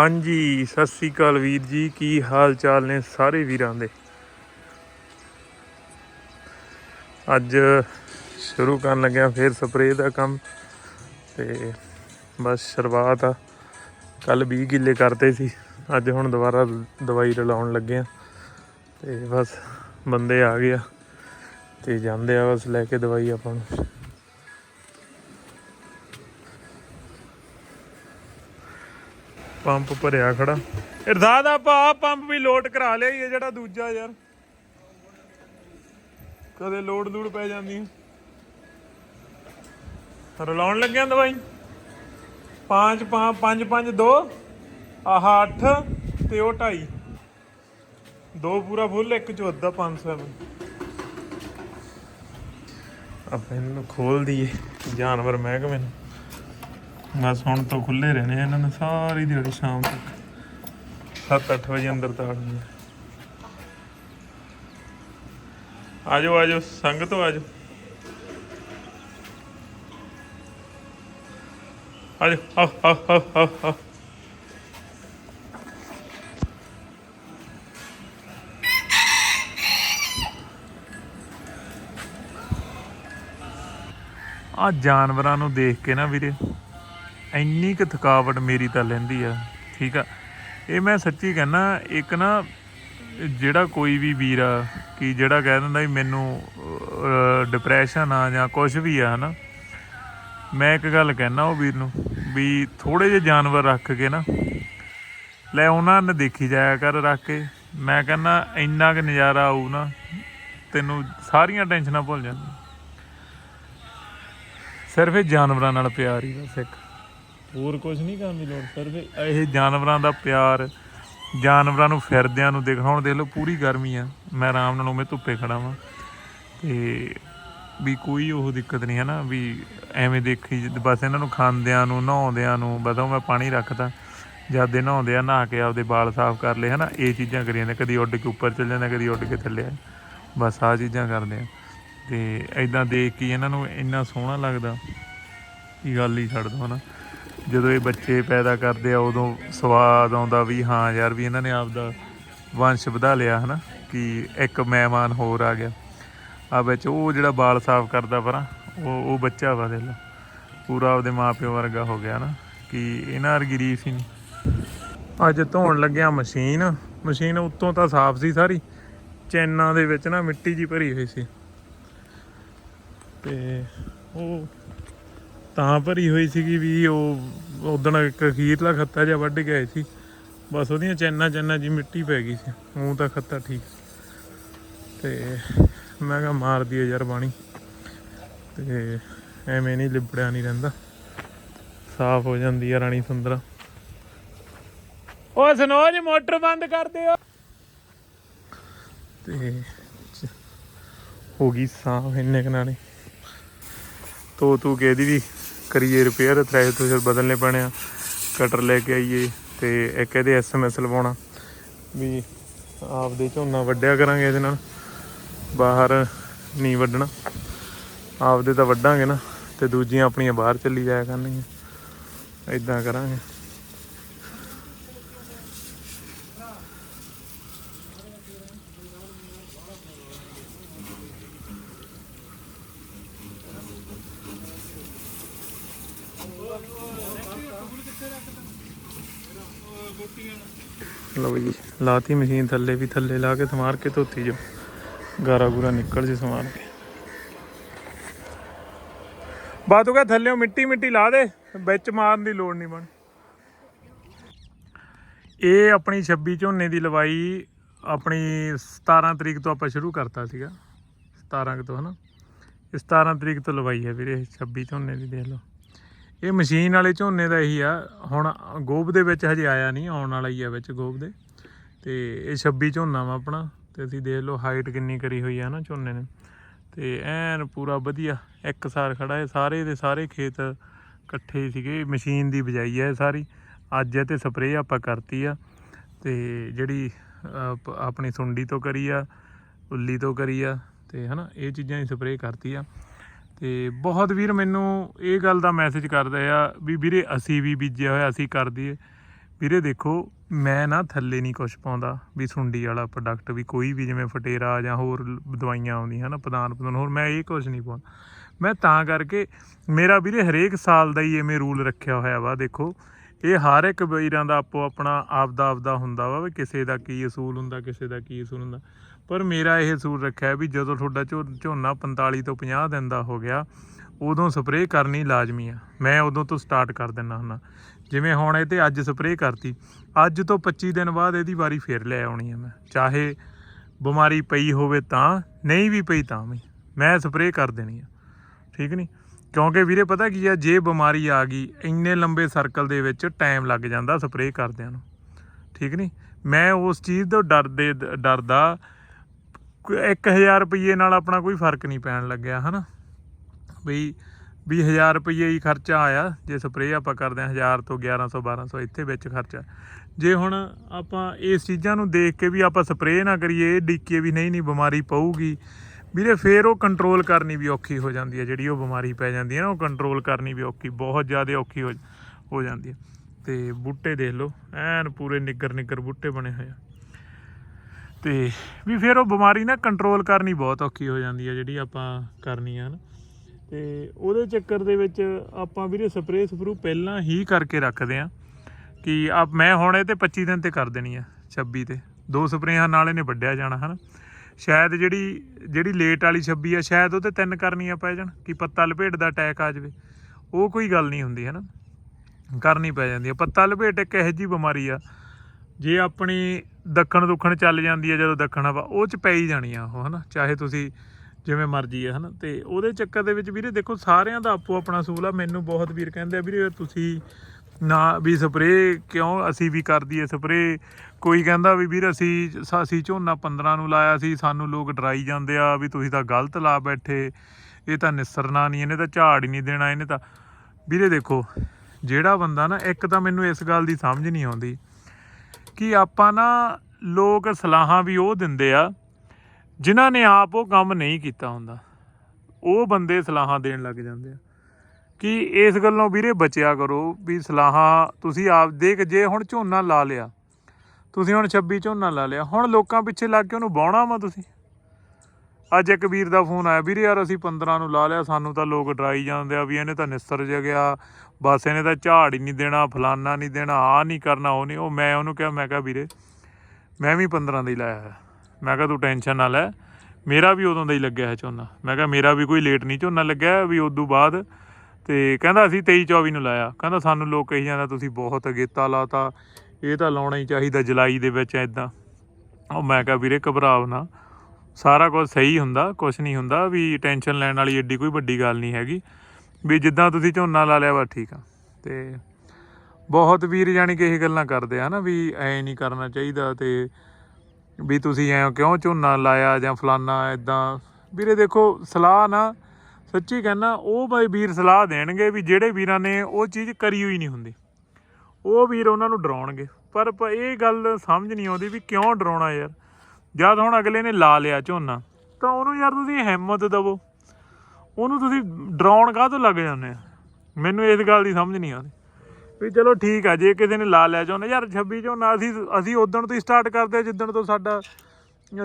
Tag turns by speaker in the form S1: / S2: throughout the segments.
S1: ਹਾਂਜੀ, ਸਤਿ ਸ੍ਰੀ ਅਕਾਲ ਵੀਰ ਜੀ। ਕੀ ਹਾਲ ਚਾਲ ਨੇ ਸਾਰੇ ਵੀਰਾਂ ਦੇ? ਅੱਜ ਸ਼ੁਰੂ ਕਰਨ ਲੱਗਿਆ ਫੇਰ ਸਪਰੇਅ ਦਾ ਕੰਮ ਤੇ ਬਸ ਸ਼ੁਰੂਆਤ ਆ। ਕੱਲ 20 ਕਿੱਲੇ ਕਰਤੇ ਸੀ। ਅੱਜ ਹੁਣ ਦੁਬਾਰਾ ਦਵਾਈ ਰਲਾਉਣ ਲੱਗੇ ਆ ਤੇ ਬਸ ਬੰਦੇ ਆ ਗਏ ਆ ਤੇ ਜਾਂਦੇ ਆ ਬਸ ਲੈ ਕੇ ਦਵਾਈ ਆਪਾਂ ਨੂੰ। ਪੰਪ ਭਰਿਆ ਖੜਾ। ਇਰਦਾਦ ਆਪਾਂ ਆਹ ਪੰਪ ਵੀ ਲੋਡ ਕਰਾ ਲਿਆ ਹੀ ਜਿਹੜਾ ਦੂਜਾ ਯਾਰ। ਕਦੇ ਲੋਡ ਲੂੜ ਪੈ ਜਾਂਦੀ। ਹੈ ਰਲਾਉਣ ਲੱਗਿਆ ਦਵਾਈ। 5 5 5 5 2 ਆਹ 8 ਤੇ ਉਹ 2.5 ਦੋ ਪੂਰਾ ਫੁੱਲ, ਇੱਕ ਚ ਅੱਧਾ 500 ਐਮ ਆਪਾਂ ਇਹਨੂੰ ਖੋਲ ਦਈਏ। ਜਾਨਵਰ ਮਹਿਕਮੇ ਨੂੰ। ਬਸ ਹੁਣ ਤੋਂ ਖੁੱਲੇ ਰਹਿਣੇ ਆ ਇਹਨਾਂ ਨੇ, ਸਾਰੀ ਦਿਹਾੜੀ ਸ਼ਾਮ ਤੱਕ। 7-8 ਵਜੇ ਅੰਦਰ ਤਾੜ ਦਿੰਦੇ ਆਜੋ ਆਜੋ, ਸੰਗਤ ਆਜੋ। ਆਜੋ ਆ ਆ ਆ ਆ ਆ ਜਾਨਵਰਾਂ ਨੂੰ ਦੇਖ ਕੇ ਨਾ ਵੀਰੇ। ਇੰਨੀ ਕੁ ਥਕਾਵਟ ਮੇਰੀ ਤਾਂ ਲੈਂਦੀ ਆ, ਠੀਕ ਆ। ਇਹ ਮੈਂ ਸੱਚੀ ਕਹਿੰਦਾ, ਇੱਕ ਨਾ ਜਿਹੜਾ ਕੋਈ ਵੀ ਵੀਰ ਆ, ਕਿ ਜਿਹੜਾ ਕਹਿ ਦਿੰਦਾ ਵੀ ਮੈਨੂੰ ਡਿਪਰੈਸ਼ਨ ਆ ਜਾਂ ਕੁਝ ਵੀ ਆ, ਹਨਾ। ਮੈਂ ਇੱਕ ਗੱਲ ਕਹਿਣਾ ਉਹ ਵੀਰ ਨੂੰ, ਵੀ ਥੋੜੇ ਜਿਹੇ ਜਾਨਵਰ ਰੱਖ ਕੇ ਨਾ, ਲੈ ਉਹਨਾਂ ਨੇ ਦੇਖੀ ਜਾਇਆ ਕਰ ਰੱਖ ਕੇ। ਮੈਂ ਕਹਿੰਦਾ, ਇੰਨਾ ਕੁ ਨਜ਼ਾਰਾ ਆਊ ਨਾ, ਤੈਨੂੰ ਸਾਰੀਆਂ ਟੈਨਸ਼ਨਾਂ ਭੁੱਲ ਜਾਂਦੀਆਂ। ਸਿਰਫ ਇਹ ਜਾਨਵਰਾਂ ਨਾਲ ਪਿਆਰ ਹੀ ਬਸ ਇੱਕ। ਹੋਰ ਕੁਝ ਨਹੀਂ ਕਰਨ ਦੀ ਲੋੜ ਸਿਰਫ ਇਹ ਜਾਨਵਰਾਂ ਦਾ ਪਿਆਰ, ਜਾਨਵਰਾਂ ਨੂੰ ਫਿਰਦਿਆਂ ਨੂੰ ਦਿਖਾਉਣ ਹੁਣ ਦੇਖ ਲਓ ਪੂਰੀ ਗਰਮੀ ਆ। ਮੈਂ ਆਰਾਮ ਨਾਲ ਉਵੇਂ ਧੁੱਪੇ ਖੜਾ ਵਾਂ। ਤੇ ਵੀ ਕੋਈ ਉਹ ਦਿੱਕਤ ਨਹੀਂ ਹੈ ਨਾ, ਵੀ ਐਵੇਂ ਦੇਖੀ ਬਸ ਇਹਨਾਂ ਨੂੰ ਖਾਂਦਿਆਂ ਨੂੰ, ਨਹਾਉਂਦਿਆਂ ਨੂੰ, ਬਸ ਮੈਂ ਪਾਣੀ ਰੱਖਦਾ, ਜਦ ਦੇ ਨਹਾਉਂਦੇ ਆ, ਨਹਾ ਕੇ ਆਪਦੇ ਵਾਲ ਸਾਫ਼ ਕਰ ਲਏ, ਹਨਾ, ਇਹ ਚੀਜ਼ਾਂ ਕਰੀ ਜਾਂਦੇ ਕਦੀ ਉੱਡ ਕੇ ਉੱਪਰ ਚੱਲ ਜਾਂਦਾ, ਕਦੀ ਉੱਡ ਕੇ ਥੱਲੇ। ਆ ਬਸ ਆਹ ਚੀਜ਼ਾਂ ਕਰਦੇ ਆ। ਤੇ ਐਦਾਂ ਦੇਖ ਕੇ ਇਹਨਾਂ ਨੂੰ ਇੰਨਾ ਸੋਹਣਾ ਲੱਗਦਾ, ਕੀ ਗੱਲ ਹੀ ਛੱਡ ਦੋ, ਹਨਾ। ਜਦੋਂ ਇਹ ਬੱਚੇ ਪੈਦਾ ਕਰਦੇ ਆ, ਉਦੋਂ ਸਵਾਦ ਆਉਂਦਾ ਵੀ ਹਾਂ ਯਾਰ ਵੀ ਇਹਨਾਂ ਨੇ ਆਪਦਾ ਵੰਸ਼ ਵਧਾ ਲਿਆ, ਹਨਾ? ਕਿ ਇੱਕ ਮਹਿਮਾਨ ਹੋਰ ਆ ਗਿਆ। ਆ ਵਿੱਚ ਉਹ ਜਿਹੜਾ ਬਾਲ ਸਾਫ਼ ਕਰਦਾ ਪਰਾਂ, ਉਹ ਉਹ ਬੱਚਾ ਵਾ ਦੇ ਲਾ ਪੂਰਾ ਆਪਦੇ ਮਾਪਿਓ ਵਰਗਾ ਹੋ ਗਿਆ ਨਾ ਕਿ ਇਹਨਾਂ ਵਰਗੀ ਰੀਸ ਹੀ ਨਹੀਂ। ਅੱਜ ਧੋਣ ਲੱਗਿਆ ਮਸ਼ੀਨ। ਮਸ਼ੀਨ ਉੱਤੋਂ ਤਾਂ ਸਾਫ਼ ਸੀ ਸਾਰੀ। ਚੈਨਾਂ ਦੇ ਵਿੱਚ ਨਾ ਮਿੱਟੀ ਜੀ ਭਰੀ ਹੋਈ ਸੀ। ਤੇ ਉਹ ਤਾਂ ਭਰੀ ਹੋਈ ਸੀਗੀ ਵੀ ਉਹ ਉਦਣ ਇੱਕ ਅਖੀਰਲਾ ਖੱਤਾ ਜਿਹਾ ਵੱਢ ਗਏ ਸੀ। ਬਸ ਉਹਦੀਆਂ ਚੈਨਾ ਚੈਨਾ ਜੀ ਮਿੱਟੀ ਪੈ ਗਈ ਸੀ। ਉਹ ਤਾਂ ਖੱਤਾ ਠੀਕ। ਤੇ ਮੈਂ ਕਿਹਾ ਮਾਰ ਦਈਏ ਯਾਰ ਬਾਣੀ। ਤੇ ਐਵੇਂ ਨਹੀਂ ਲਿਬੜਿਆ ਨਹੀਂ ਰਹਿੰਦਾ। ਸਾਫ਼ ਹੋ ਜਾਂਦੀ ਆ ਰਾਣੀ ਸੁੰਦਰਾ। ਓ ਸਨੋਜ, ਮੋਟਰ ਬੰਦ ਕਰ ਦਿਓ। ਤੇ ਹੋ ਗਈ ਸਾਫ਼ ਇੰਨੇ ਕੁ ਨਾਲੇ। ਤੋ ਤੂੰ ਕੇ ਵੀ ਕਰੀਏ ਰਿਪੇਅਰ ਥ੍ਰੈਸ਼ ਤੋਂ ਬਦਲਨੇ ਪੈਣੇ ਆ। ਕਟਰ ਲੈ ਕੇ ਆਈਏ ਤੇ ਇੱਕ ਇਹਦੇ ਐਸਐਮਐਸ ਲਵਾਉਣਾ। ਵੀ ਆਪਦੇ ਝੋਨਾ ਵੱਢਿਆ ਕਰਾਂਗੇ ਇਹਦੇ ਨਾਲ। ਬਾਹਰ ਨਹੀਂ ਵੱਢਣਾ। ਆਪਦੇ ਤਾਂ ਵੱਢਾਂਗੇ ਨਾ ਤੇ ਦੂਜੀਆਂ ਆਪਣੀਆਂ ਬਾਹਰ ਚੱਲੀ ਜਾਇਆ ਕਰਨਗੀਆਂ। ਇਦਾਂ ਕਰਾਂਗੇ। ਲਓ ਜੀ, ਲਾਤੀ ਮਸ਼ੀਨ ਥੱਲੇ ਵੀ, ਥੱਲੇ ਲਾ ਕੇ ਸਮਾਰ ਕੇ ਧੋਤੀ ਜੋ। ਗਾਰਾ ਗੂਰਾ ਨਿਕਲ ਜੇ ਸਮਾਰ ਕੇ। ਬਾਤੂ ਕਾ ਥੱਲੇੋਂ ਮਿੱਟੀ ਮਿੱਟੀ ਲਾ ਦੇ, ਵਿੱਚ ਮਾਰਨ ਦੀ ਲੋੜ ਨਹੀਂ ਬਣ। ਇਹ ਆਪਣੀ 26 ਝੋਨੇ ਦੀ ਲਵਾਈ ਆਪਣੀ 17 ਤਰੀਕ ਤੋਂ ਆਪਾਂ ਸ਼ੁਰੂ ਕਰਤਾ ਸੀਗਾ। 17 ਕੁ ਤੋਂ ਹਨਾ। ਇਹ 17 ਤਰੀਕ ਤੋਂ ਲਵਾਈ ਹੈ ਵੀਰੇ 26 ਝੋਨੇ ਦੀ ਦੇਖ ਲਓ। ਇਹ ਮਸ਼ੀਨ ਵਾਲੇ ਝੋਨੇ ਦਾ ਇਹੀ ਆ। ਹੁਣ ਗੋਬ ਦੇ ਵਿੱਚ ਹਜੇ ਆਇਆ ਨਹੀਂ, ਆਉਣ ਵਾਲਾ ਹੀ ਆ ਵਿੱਚ ਗੋਬ ਦੇ। ਤੇ ਇਹ 26 ਝੋਨਾ ਵਾ ਆਪਣਾ, ਤੇ ਅਸੀਂ ਦੇਖ ਲਓ ਹਾਈਟ ਕਿੰਨੀ ਕਰੀ ਹੋਈ ਆ ਨਾ ਝੋਨੇ ਨੇ। ਤੇ ਐਨ ਪੂਰਾ ਵਧੀਆ, ਇੱਕ ਸਾਰ ਖੜਾ ਹੈ। ਸਾਰੇ ਦੇ ਸਾਰੇ ਖੇਤ ਇਕੱਠੇ ਸੀਗੇ, ਮਸ਼ੀਨ ਦੀ ਬਜਾਈ ਹੈ ਇਹ ਸਾਰੀ। ਅੱਜ ਇਹ ਤੇ ਸਪਰੇਅ ਆਪਾਂ ਕਰਤੀ ਆ। ਤੇ ਜਿਹੜੀ ਆਪਣੀ ਸੁੰਡੀ ਤੋਂ ਕਰੀ ਆ, ਉੱਲੀ ਤੋਂ ਕਰੀ ਆ, ਤੇ ਹਨਾ, ਇਹ ਚੀਜ਼ਾਂ ਦੀ ਸਪਰੇਅ ਕਰਤੀ ਆ। ਤੇ ਬਹੁਤ ਵੀਰ ਮੈਨੂੰ ਇਹ ਗੱਲ ਦਾ ਮੈਸੇਜ ਕਰਦੇ ਆ ਵੀ ਵੀਰੇ ਅਸੀਂ ਵੀ ਬੀਜਿਆ ਹੋਇਆ, ਅਸੀਂ ਕਰ ਦਈਏ। ਵੀਰੇ ਦੇਖੋ, ਮੈਂ ਨਾ ਥੱਲੇ ਨਹੀਂ ਕੁਝ ਪਾਉਂਦਾ ਵੀ ਸੁੰਡੀ ਵਾਲਾ ਪ੍ਰੋਡਕਟ ਵੀ ਕੋਈ ਵੀ ਜਿਵੇਂ ਫਟੇਰਾ ਜਾਂ ਹੋਰ ਦਵਾਈਆਂ ਆਉਂਦੀਆਂ ਹਨਾ ਪਦਾਨ ਪ੍ਰਧਾਨ, ਹੋਰ ਮੈਂ ਇਹ ਕੁਝ ਨਹੀਂ ਪਾਉਂਦਾ। ਮੈਂ ਤਾਂ ਕਰਕੇ ਮੇਰਾ ਵੀਰੇ ਹਰੇਕ ਸਾਲ ਦਾ ਹੀ ਐਵੇਂ ਰੂਲ ਰੱਖਿਆ ਹੋਇਆ ਵਾ, ਦੇਖੋ। ਇਹ ਹਰ ਇੱਕ ਵੀਰਾਂ ਦਾ ਆਪੋ ਆਪਣਾ ਆਪਦਾ ਆਪਦਾ ਹੁੰਦਾ ਵਾ ਵੀ ਕਿਸੇ ਦਾ ਕੀ ਅਸੂਲ ਹੁੰਦਾ, ਕਿਸੇ ਦਾ ਕੀ ਅਸੂਲ ਹੁੰਦਾ। ਪਰ ਮੇਰਾ ਇਹ ਸੂਰ ਰੱਖਿਆ ਵੀ ਜਦੋਂ ਤੁਹਾਡਾ ਝੋ- ਝੋਨਾ 45 ਤੋਂ 50 ਦਿਨ ਦਾ ਹੋ ਗਿਆ, ਉਦੋਂ ਸਪਰੇਅ ਕਰਨੀ ਲਾਜ਼ਮੀ ਆ। ਮੈਂ ਉਦੋਂ ਤੋਂ ਸਟਾਰਟ ਕਰ ਦਿੰਦਾ ਹੁੰਦਾ। ਜਿਵੇਂ ਹੁਣ ਇਹ ਤੇ ਅੱਜ ਸਪਰੇਅ ਕਰਤੀ, ਅੱਜ ਤੋਂ 25 ਦਿਨ ਬਾਅਦ ਇਹਦੀ ਵਾਰੀ ਫੇਰ ਲੈ ਆਉਣੀ ਆ ਮੈਂ। ਚਾਹੇ ਬਿਮਾਰੀ ਪਈ ਹੋਵੇ ਤਾਂ, ਨਹੀਂ ਵੀ ਪਈ ਤਾਂ ਵੀ, ਮੈਂ ਸਪਰੇਅ ਕਰ ਦੇਣੀ ਆ। ਠੀਕ ਨਹੀਂ ਕਿਉਂਕਿ ਵੀਰੇ ਪਤਾ ਕੀ ਆ, ਜੇ ਬਿਮਾਰੀ ਆ ਗਈ, ਇੰਨੇ ਲੰਬੇ ਸਰਕਲ ਦੇ ਵਿੱਚ ਟਾਈਮ ਲੱਗ ਜਾਂਦਾ ਸਪਰੇਅ ਕਰਦਿਆਂ ਨੂੰ। ਠੀਕ ਨਹੀਂ ਮੈਂ ਉਸ ਚੀਜ਼ ਤੋਂ ਡਰਦੇ, ਡਰਦਾ 1000 ਰੁਪਏ ਨਾਲ ਆਪਣਾ ਕੋਈ ਫ਼ਰਕ ਨਹੀਂ ਪੈਣ ਲੱਗਿਆ, ਹਨਾ? ਬਈ ਵੀ 1000 ਰੁਪਏ ਹੀ ਖਰਚਾ ਆਇਆ, ਜੇ ਸਪਰੇਅ ਆਪਾਂ ਕਰਦੇ ਹਾਂ 1000 ਤੋਂ 1100 1200 ਇੱਥੇ ਵਿੱਚ ਖਰਚਾ। ਜੇ ਹੁਣ ਆਪਾਂ ਇਸ ਚੀਜ਼ਾਂ ਨੂੰ ਦੇਖ ਕੇ ਵੀ ਆਪਾਂ ਸਪਰੇਅ ਨਾ ਕਰੀਏ, ਇਹ ਡਿੱਕੀਏ ਵੀ ਨਹੀਂ ਨਹੀਂ ਬਿਮਾਰੀ ਪਊਗੀ। ਵੀਰੇ, ਫੇਰ ਉਹ ਕੰਟਰੋਲ ਕਰਨੀ ਵੀ ਔਖੀ ਹੋ ਜਾਂਦੀ ਹੈ, ਜਿਹੜੀ ਉਹ ਬਿਮਾਰੀ ਪੈ ਜਾਂਦੀ ਹੈ ਨਾ, ਉਹ ਕੰਟਰੋਲ ਕਰਨੀ ਵੀ ਔਖੀ, ਬਹੁਤ ਜ਼ਿਆਦਾ ਔਖੀ ਹੋ ਹੋ ਜਾਂਦੀ ਹੈ। ਤੇ ਬੂਟੇ ਦੇਖ ਲਓ, ਐਨ ਪੂਰੇ ਨਿੱਗਰ ਨਿੱਗਰ ਬੂਟੇ ਬਣੇ ਹੋਏ ਆ। ਤੇ ਵੀ ਫਿਰ ਉਹ ਬਿਮਾਰੀ ਨਾ ਕੰਟਰੋਲ ਕਰਨੀ ਬਹੁਤ ਔਖੀ ਹੋ ਜਾਂਦੀ ਹੈ ਜਿਹੜੀ ਆਪਾਂ ਕਰਨੀ ਆ ਨਾ। ਤੇ ਉਹਦੇ ਚੱਕਰ ਦੇ ਵਿੱਚ ਆਪਾਂ ਵੀਰੇ ਸਪਰੇਅ ਸਪਰੂ ਪਹਿਲਾਂ ਹੀ ਕਰਕੇ ਰੱਖਦੇ ਆ ਕਿ ਆਪ ਮੈਂ ਹੁਣ ਇਹ ਤੇ 25 ਦਿਨ ਤੇ ਕਰ ਦੇਣੀ ਆ 26 ਤੇ। ਦੋ ਸਪਰੇਆਂ ਨਾਲ ਇਹਨੇ ਵੱਢਿਆ ਜਾਣਾ, ਹਨਾ। ਸ਼ਾਇਦ ਜਿਹੜੀ ਜਿਹੜੀ ਲੇਟ ਵਾਲੀ 26 ਆ, ਸ਼ਾਇਦ ਉਹ ਤੇ ਤਿੰਨ ਕਰਨੀਆਂ ਪੈ ਜਾਣ, ਕਿ ਪੱਤਾ ਲਪੇਟ ਦਾ ਅਟੈਕ ਆ ਜਾਵੇ। ਉਹ ਕੋਈ ਗੱਲ ਨਹੀਂ ਹੁੰਦੀ ਹੈ ਨਾ ਕਰਨੀ ਪੈ ਜਾਂਦੀ ਹੈ ਪੱਤਾ ਲਪੇਟ ਇੱਕ ਇਹੋ ਜਿਹੀ ਬਿਮਾਰੀ ਆ ਜੇ ਆਪਣੀ ਦੱਖਣ ਦੁੱਖਣ ਚੱਲ ਜਾਂਦੀ ਹੈ ਜਦੋਂ ਦੱਖਣ ਹਵਾ, ਉਹ ਚ ਪੈ ਹੀ ਜਾਣੀ ਆ ਉਹ, ਹਨਾ? ਚਾਹੇ ਤੁਸੀਂ ਜਿਵੇਂ ਮਰਜ਼ੀ ਹੈ ਹਨਾ? ਤੇ ਉਹਦੇ ਚੱਕਰ ਦੇ ਵਿੱਚ ਵੀਰੇ, ਦੇਖੋ, ਸਾਰਿਆਂ ਦਾ ਆਪੋ ਆਪਣਾ ਸੂਲ ਆ। ਮੈਨੂੰ ਬਹੁਤ ਵੀਰ ਕਹਿੰਦੇ ਆ, ਵੀਰੇ, ਤੁਸੀਂ ਨਾ ਵੀ ਸਪਰੇਅ ਕਿਉਂ ਅਸੀਂ ਵੀ ਕਰ ਦਈਏ ਸਪਰੇਅ? ਕੋਈ ਕਹਿੰਦਾ ਵੀ ਵੀਰ, ਅਸੀਂ ਅਸੀਂ ਝੋਨਾ 15 ਨੂੰ ਲਾਇਆ ਸੀ, ਸਾਨੂੰ ਲੋਕ ਡਰਾਈ ਜਾਂਦੇ ਆ ਵੀ ਤੁਸੀਂ ਤਾਂ ਗਲਤ ਲਾ ਬੈਠੇ। ਇਹ ਤਾਂ ਨਿਸਰਨਾ ਨਹੀਂ, ਇਹਨੇ ਤਾਂ ਝਾੜ ਹੀ ਨਹੀਂ ਦੇਣਾ, ਇਹਨੇ ਤਾਂ। ਵੀਰੇ, ਦੇਖੋ, ਜਿਹੜਾ ਬੰਦਾ ਨਾ, ਇੱਕ ਤਾਂ ਮੈਨੂੰ ਇਸ ਗੱਲ ਦੀ ਸਮਝ ਨਹੀਂ ਆਉਂਦੀ ਕਿ ਆਪਾਂ ਨਾ ਲੋਕ ਸਲਾਹਾਂ ਵੀ ਉਹ ਦਿੰਦੇ ਆ, ਜਿਨ੍ਹਾਂ ਨੇ ਆਪ ਉਹ ਕੰਮ ਨਹੀਂ ਕੀਤਾ ਹੁੰਦਾ। ਉਹ ਬੰਦੇ ਸਲਾਹਾਂ ਦੇਣ ਲੱਗ ਜਾਂਦੇ ਆ। ਕਿ ਇਸ ਗੱਲੋਂ ਵੀਰੇ ਬਚਿਆ ਕਰੋ ਵੀ ਸਲਾਹਾਂ ਤੁਸੀਂ ਆਪ ਦੇਖ, ਜੇ ਹੁਣ ਝੋਨਾ ਲਾ ਲਿਆ, ਤੁਸੀਂ ਹੁਣ 26 ਝੋਨਾ ਲਾ ਲਿਆ, ਹੁਣ ਲੋਕਾਂ ਪਿੱਛੇ ਲੱਗ ਕੇ ਉਹਨੂੰ ਬਾਉਣਾ ਵਾ ਤੁਸੀਂ। ਅੱਜ ਇੱਕ ਵੀਰ ਦਾ ਫੋਨ ਆਇਆ, ਵੀਰੇ ਯਾਰ ਅਸੀਂ 15 ਨੂੰ ਲਾ ਲਿਆ, ਸਾਨੂੰ ਤਾਂ ਲੋਕ ਡਰਾਈ ਜਾਂਦੇ ਆ ਵੀ ਇਹਨੇ ਤਾਂ ਨਿਸਰ ਜਗਿਆ ਬਸ ਇਹਨੇ ਤਾਂ ਝਾੜ ਹੀ ਨਹੀਂ ਦੇਣਾ, ਫਲਾਨਾ ਨਹੀਂ ਦੇਣਾ ਆ ਨਹੀਂ ਕਰਨਾ, ਉਹ ਨਹੀਂ, ਉਹ ਮੈਂ ਉਹਨੂੰ ਕਿਹਾ, ਮੈਂ ਕਿਹਾ ਵੀਰੇ, ਮੈਂ ਵੀ 15 ਦਾ ਹੀ ਲਾਇਆ ਹੈ। ਮੈਂ ਕਿਹਾ ਤੂੰ ਟੈਨਸ਼ਨ ਨਾ ਲੈ, ਮੇਰਾ ਵੀ ਉਦੋਂ ਦਾ ਹੀ ਲੱਗਿਆ ਹੈ ਝੋਨਾ। ਮੈਂ ਕਿਹਾ ਮੇਰਾ ਵੀ ਕੋਈ ਲੇਟ ਨਹੀਂ ਝੋਨਾ ਲੱਗਿਆ, ਵੀ ਉਦੋਂ ਬਾਅਦ। ਤੇ ਕਹਿੰਦਾ ਅਸੀਂ 23 24 ਨੂੰ ਲਾਇਆ। ਕਹਿੰਦਾ ਸਾਨੂੰ ਲੋਕ ਕਹੀ ਜਾਂਦਾ, ਤੁਸੀਂ ਬਹੁਤ ਅਗੇਤਾ ਲਾਤਾ, ਇਹ ਤਾਂ ਲਾਉਣਾ ਹੀ ਚਾਹੀਦਾ ਜੁਲਾਈ ਦੇ ਵਿੱਚ ਐਦਾਂ ਉਹ ਮੈਂ ਕਿਹਾ, ਵੀਰੇ, ਘਬਰਾਓ ਨਾ। ਸਾਰਾ ਕੁਝ ਸਹੀ ਹੁੰਦਾ ਕੁਝ ਨਹੀਂ ਹੁੰਦਾ, ਵੀ ਟੈਨਸ਼ਨ ਲੈਣ ਵਾਲੀ ਏਡੀ ਕੋਈ ਵੱਡੀ ਗੱਲ ਨਹੀਂ ਹੈਗੀ। ਵੀ ਜਿੱਦਾਂ ਤੁਸੀਂ ਝੋਨਾ ਲਾ ਲਿਆ ਵਾ ਠੀਕ ਆ। ਤੇ ਬਹੁਤ ਵੀਰ ਜਾਣੀ ਕਿ ਇਹ ਗੱਲਾਂ ਕਰਦੇ ਆ ਨਾ ਵੀ ਐ ਨਹੀਂ ਕਰਨਾ ਚਾਹੀਦਾ ਤੇ ਵੀ ਤੁਸੀਂ ਐ ਕਿਉਂ ਝੋਨਾ ਲਾਇਆ ਜਾਂ ਫਲਾਨਾ ਐਦਾਂ ਵੀਰੇ ਦੇਖੋ, ਸਲਾਹ ਨਾ, ਸੱਚੀ ਕਹਿੰਨਾ, ਉਹ ਬਾਈ ਵੀਰ ਸਲਾਹ ਦੇਣਗੇ ਵੀ ਜਿਹੜੇ ਵੀਰਾਂ ਨੇ ਉਹ ਚੀਜ਼ ਕਰੀ ਹੋਈ ਨਹੀਂ ਹੁੰਦੀ। ਉਹ ਵੀਰ ਉਹਨਾਂ ਨੂੰ ਡਰਾਉਣਗੇ। ਪਰ ਇਹ ਗੱਲ ਸਮਝ ਨਹੀਂ ਆਉਂਦੀ ਵੀ ਕਿਉਂ ਡਰਾਉਣਾ ਯਾਰ। ਜਦ ਹੁਣ ਅਗਲੇ ਨੇ ਲਾ ਲਿਆ ਝੋਨਾ, ਤਾਂ ਉਹਨੂੰ ਯਾਰ ਤੁਸੀਂ ਹਿੰਮਤ ਦਿਵੋ। ਉਹਨੂੰ ਤੁਸੀਂ ਡਰਾਉਣ ਕਾਹ ਤੋਂ ਲੱਗ ਜਾਂਦੇ ਆ? ਮੈਨੂੰ ਇਸ ਗੱਲ ਦੀ ਸਮਝ ਨਹੀਂ ਆਉਂਦੀ। ਵੀ ਚਲੋ ਠੀਕ ਆ, ਜੇ ਕਿਸੇ ਨੇ ਲਾ ਲਿਆ ਝੋਨਾ ਯਾਰ 26 ਝੋਨਾ, ਅਸੀਂ ਅਸੀਂ ਉਦੋਂ ਤੋਂ ਹੀ ਸਟਾਰਟ ਕਰਦੇ ਆ, ਜਿੱਦਣ ਤੋਂ ਸਾਡਾ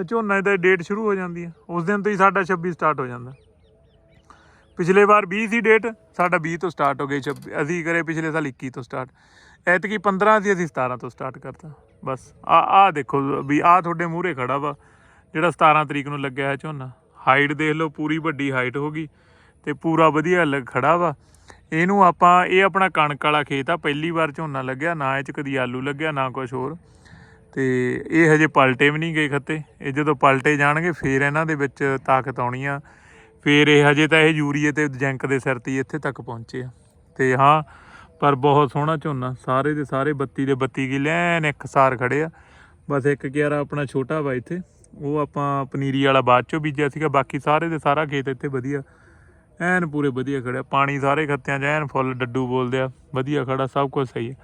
S1: ਝੋਨਾ ਦਾ ਡੇਟ ਸ਼ੁਰੂ ਹੋ ਜਾਂਦੀ ਹੈ ਉਸ ਦਿਨ ਤੋਂ ਹੀ ਸਾਡਾ 26 ਸਟਾਰਟ ਹੋ ਜਾਂਦਾ। ਪਿਛਲੇ ਵਾਰ 20 ਸੀ ਡੇਟ ਸਾਡਾ 20 ਤੋਂ ਸਟਾਰਟ ਹੋ ਗਈ 26 ਅਸੀਂ ਕਰੇ ਪਿਛਲੇ ਸਾਲ 21 ਤੋਂ ਸਟਾਰਟ ਐਤਕੀ 15 ਸੀ, ਅਸੀਂ 17 ਤੋਂ ਸਟਾਰਟ ਕਰਤਾ। ਬਸ, ਆ ਆ ਦੇਖੋ ਵੀ ਆ ਤੁਹਾਡੇ ਮੂਹਰੇ ਖੜਾ ਵਾ, ਜਿਹੜਾ 17 ਤਰੀਕ ਨੂੰ ਲੱਗਿਆ ਹੈ ਝੋਨਾ। ਹਾਈਟ ਦੇਖ ਲਓ, ਪੂਰੀ ਵੱਡੀ ਹਾਈਟ ਹੋ ਗਈ। ਤੇ ਪੂਰਾ ਵਧੀਆ ਲੱਗ ਖੜਾ ਵਾ। ਇਹਨੂੰ ਆਪਾਂ, ਇਹ ਆਪਣਾ ਕਣਕ ਵਾਲਾ ਖੇਤ ਆ, ਪਹਿਲੀ ਵਾਰ ਝੋਨਾ ਲੱਗਿਆ, ਨਾ ਇਹ ਚ ਕਦੀ ਆਲੂ ਲੱਗਿਆ, ਨਾ ਕੁਝ ਹੋਰ। ਤੇ ਇਹ ਹਜੇ ਪਲਟੇ ਵੀ ਨਹੀਂ ਗਏ ਖੱਤੇ। ਇਹ ਜਦੋਂ ਪਲਟੇ ਜਾਣਗੇ, ਫੇਰ ਇਹਨਾਂ ਦੇ ਵਿੱਚ ਤਾਕਤ ਆਉਣੀ ਆ। ਫੇਰ ਇਹ ਹਜੇ ਤਾਂ ਇਹ ਯੂਰੀਏ ਤੇ ਜੈਂਕ ਦੇ ਸਿਰ ਤੇ ਇੱਥੇ ਤੱਕ ਪਹੁੰਚੇ ਆ। ਤੇ ਹਾਂ, ਪਰ ਬਹੁਤ ਸੋਹਣਾ ਝੋਨਾ। ਸਾਰੇ ਦੇ ਸਾਰੇ 32 ਦੇ 32 ਕਿੱਲੇ ਐਨ ਇੱਕ ਸਾਰ ਖੜੇ ਆ। ਬਸ ਇੱਕ ਕਿਆਰਾ ਆਪਣਾ ਛੋਟਾ ਵਾ ਇੱਥੇ। ਉਹ ਆਪਾਂ ਪਨੀਰੀ ਵਾਲਾ ਬਾਅਦ ਚੋਂ ਬੀਜਿਆ ਸੀਗਾ, ਬਾਕੀ ਸਾਰੇ ਦੇ ਸਾਰਾ ਖੇਤ ਇੱਥੇ ਵਧੀਆ ਐਨ ਪੂਰੇ ਵਧੀਆ ਖੜਿਆ ਪਾਣੀ ਸਾਰੇ ਖੱਤਿਆਂ 'ਚ ਐਨ ਫੁੱਲ, ਡੱਡੂ ਬੋਲਦੇ ਆ। ਵਧੀਆ ਖੜਾ ਸਭ ਕੁਝ ਸਹੀ ਹੈ।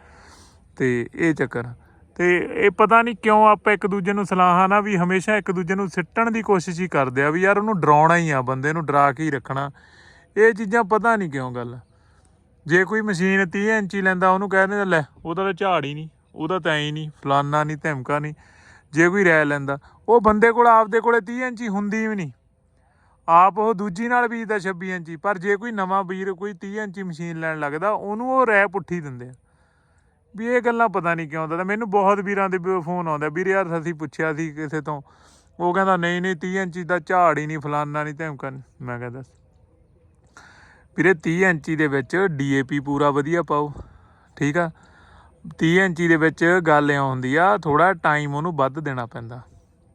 S1: ਤੇ ਇਹ ਚੱਕਰ। ਆ। ਤੇ ਇਹ ਪਤਾ ਨਹੀਂ ਕਿਉਂ ਆਪਾਂ ਇੱਕ ਦੂਜੇ ਨੂੰ ਸਲਾਹਾਂ ਨਾ ਵੀ ਹਮੇਸ਼ਾ ਇੱਕ ਦੂਜੇ ਨੂੰ ਸਿੱਟਣ ਦੀ ਕੋਸ਼ਿਸ਼ ਹੀ ਕਰਦੇ ਆ ਵੀ ਯਾਰ ਉਹਨੂੰ ਡਰਾਉਣਾ ਹੀ ਆ ਬੰਦੇ ਨੂੰ, ਡਰਾ ਕੇ ਹੀ ਰੱਖਣਾ। ਇਹ ਚੀਜ਼ਾਂ ਪਤਾ ਨਹੀਂ ਕਿਉਂ ਗੱਲ। ਜੇ ਕੋਈ ਮਸ਼ੀਨ 30 ਇੰਚੀ ਲੈਂਦਾ, ਉਹਨੂੰ ਕਹਿੰਦੇ ਲੈ, ਉਹਦਾ ਤਾਂ ਝਾੜ ਹੀ ਨਹੀਂ, ਉਹਦਾ ਤਾਂ ਹੀ ਨਹੀਂ, ਫਲਾਨਾ ਨਹੀਂ, ਧਮਕਾ ਨਹੀਂ। ਜੇ ਕੋਈ ਰਹਿ ਲੈਂਦਾ, ਉਹ ਬੰਦੇ ਕੋਲ, ਆਪਦੇ ਕੋਲੇ 30 ਇੰਚੀ ਹੁੰਦੀ ਵੀ ਨਹੀਂ। ਆਪ ਉਹ ਦੂਜੀ ਨਾਲ ਬੀਜਦਾ 26 ਇੰਚੀ, ਪਰ ਜੇ ਕੋਈ ਨਵਾਂ ਵੀਰ ਕੋਈ 30 ਇੰਚੀ ਮਸ਼ੀਨ ਲੈਣ ਲੱਗਦਾ, ਉਹਨੂੰ ਉਹ ਰਹਿ ਪੁੱਠੀ ਦਿੰਦੇ ਆ। ਵੀ ਇਹ ਗੱਲਾਂ ਪਤਾ ਨਹੀਂ ਕਿਉਂ ਦਾ ਮੈਨੂੰ ਬਹੁਤ ਵੀਰਾਂ ਦੇ ਫੋਨ ਆਉਂਦਾ ਵੀਰ ਯਾਰ ਅਸੀਂ ਪੁੱਛਿਆ ਸੀ ਕਿਸੇ ਤੋਂ, ਉਹ ਕਹਿੰਦਾ, ਨਹੀਂ ਨਹੀਂ 30 ਇੰਚੀ ਦਾ ਝਾੜ ਹੀ ਨਹੀਂ, ਫਲਾਨਾ ਨਹੀਂ, ਧਮਕਾ ਨਹੀਂ। ਮੈਂ ਕਹਿੰਦਾ ਵੀਰੇ 30 ਇੰਚੀ ਦੇ ਵਿੱਚ ਡੀਏਪੀ ਪੂਰਾ ਵਧੀਆ ਪਾਓ, ਠੀਕ ਆ? 30 ਇੰਚੀ ਦੇ ਵਿੱਚ ਗੱਲ ਇਹ ਹੁੰਦੀ ਆ ਥੋੜਾ ਟਾਈਮ ਉਹਨੂੰ ਵੱਧ ਦੇਣਾ ਪੈਂਦਾ,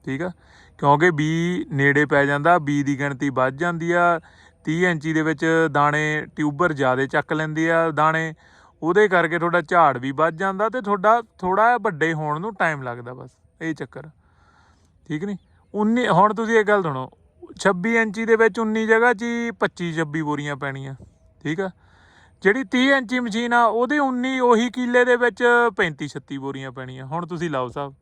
S1: ਠੀਕ ਆ? ਕਿਉਂਕਿ ਬੀ ਨੇੜੇ ਪੈ ਜਾਂਦਾ ਬੀ ਦੀ ਗਿਣਤੀ ਵੱਧ ਜਾਂਦੀ ਆ 30 ਇੰਚੀ ਦੇ ਵਿੱਚ ਦਾਣੇ ਟਿਊਬਰ ਜ਼ਿਆਦਾ ਚੱਕ ਲੈਂਦੇ ਆ ਦਾਣੇ, ਉਹਦੇ ਕਰਕੇ ਤੁਹਾਡਾ ਝਾੜ ਵੀ ਵੱਧ ਜਾਂਦਾ ਤੇ ਤੁਹਾਡਾ ਥੋੜਾ ਵੱਡੇ ਹੋਣ ਨੂੰ ਟਾਈਮ ਲੱਗਦਾ ਬਸ, ਇਹ ਚੱਕਰ। ਠੀਕ ਨਹੀਂ 19 ਹੁਣ ਤੁਸੀਂ ਇੱਕ ਗੱਲ ਸੁਣੋ 26 ਇੰਚੀ ਦੇ ਵਿੱਚ 19 ਜਗ੍ਹਾ 'ਚ ਹੀ 25 26 ਬੋਰੀਆਂ ਪੈਣੀਆਂ, ਠੀਕ ਆ? ਜਿਹੜੀ 30 ਇੰਚੀ ਮਸ਼ੀਨ ਆ, ਉਹਦੇ 19 ਉਹੀ ਕਿੱਲੇ ਦੇ ਵਿੱਚ 35 36 ਬੋਰੀਆਂ ਪੈਣੀਆਂ, ਹੁਣ ਤੁਸੀਂ ਲਾਓ ਸਾਹਿਬ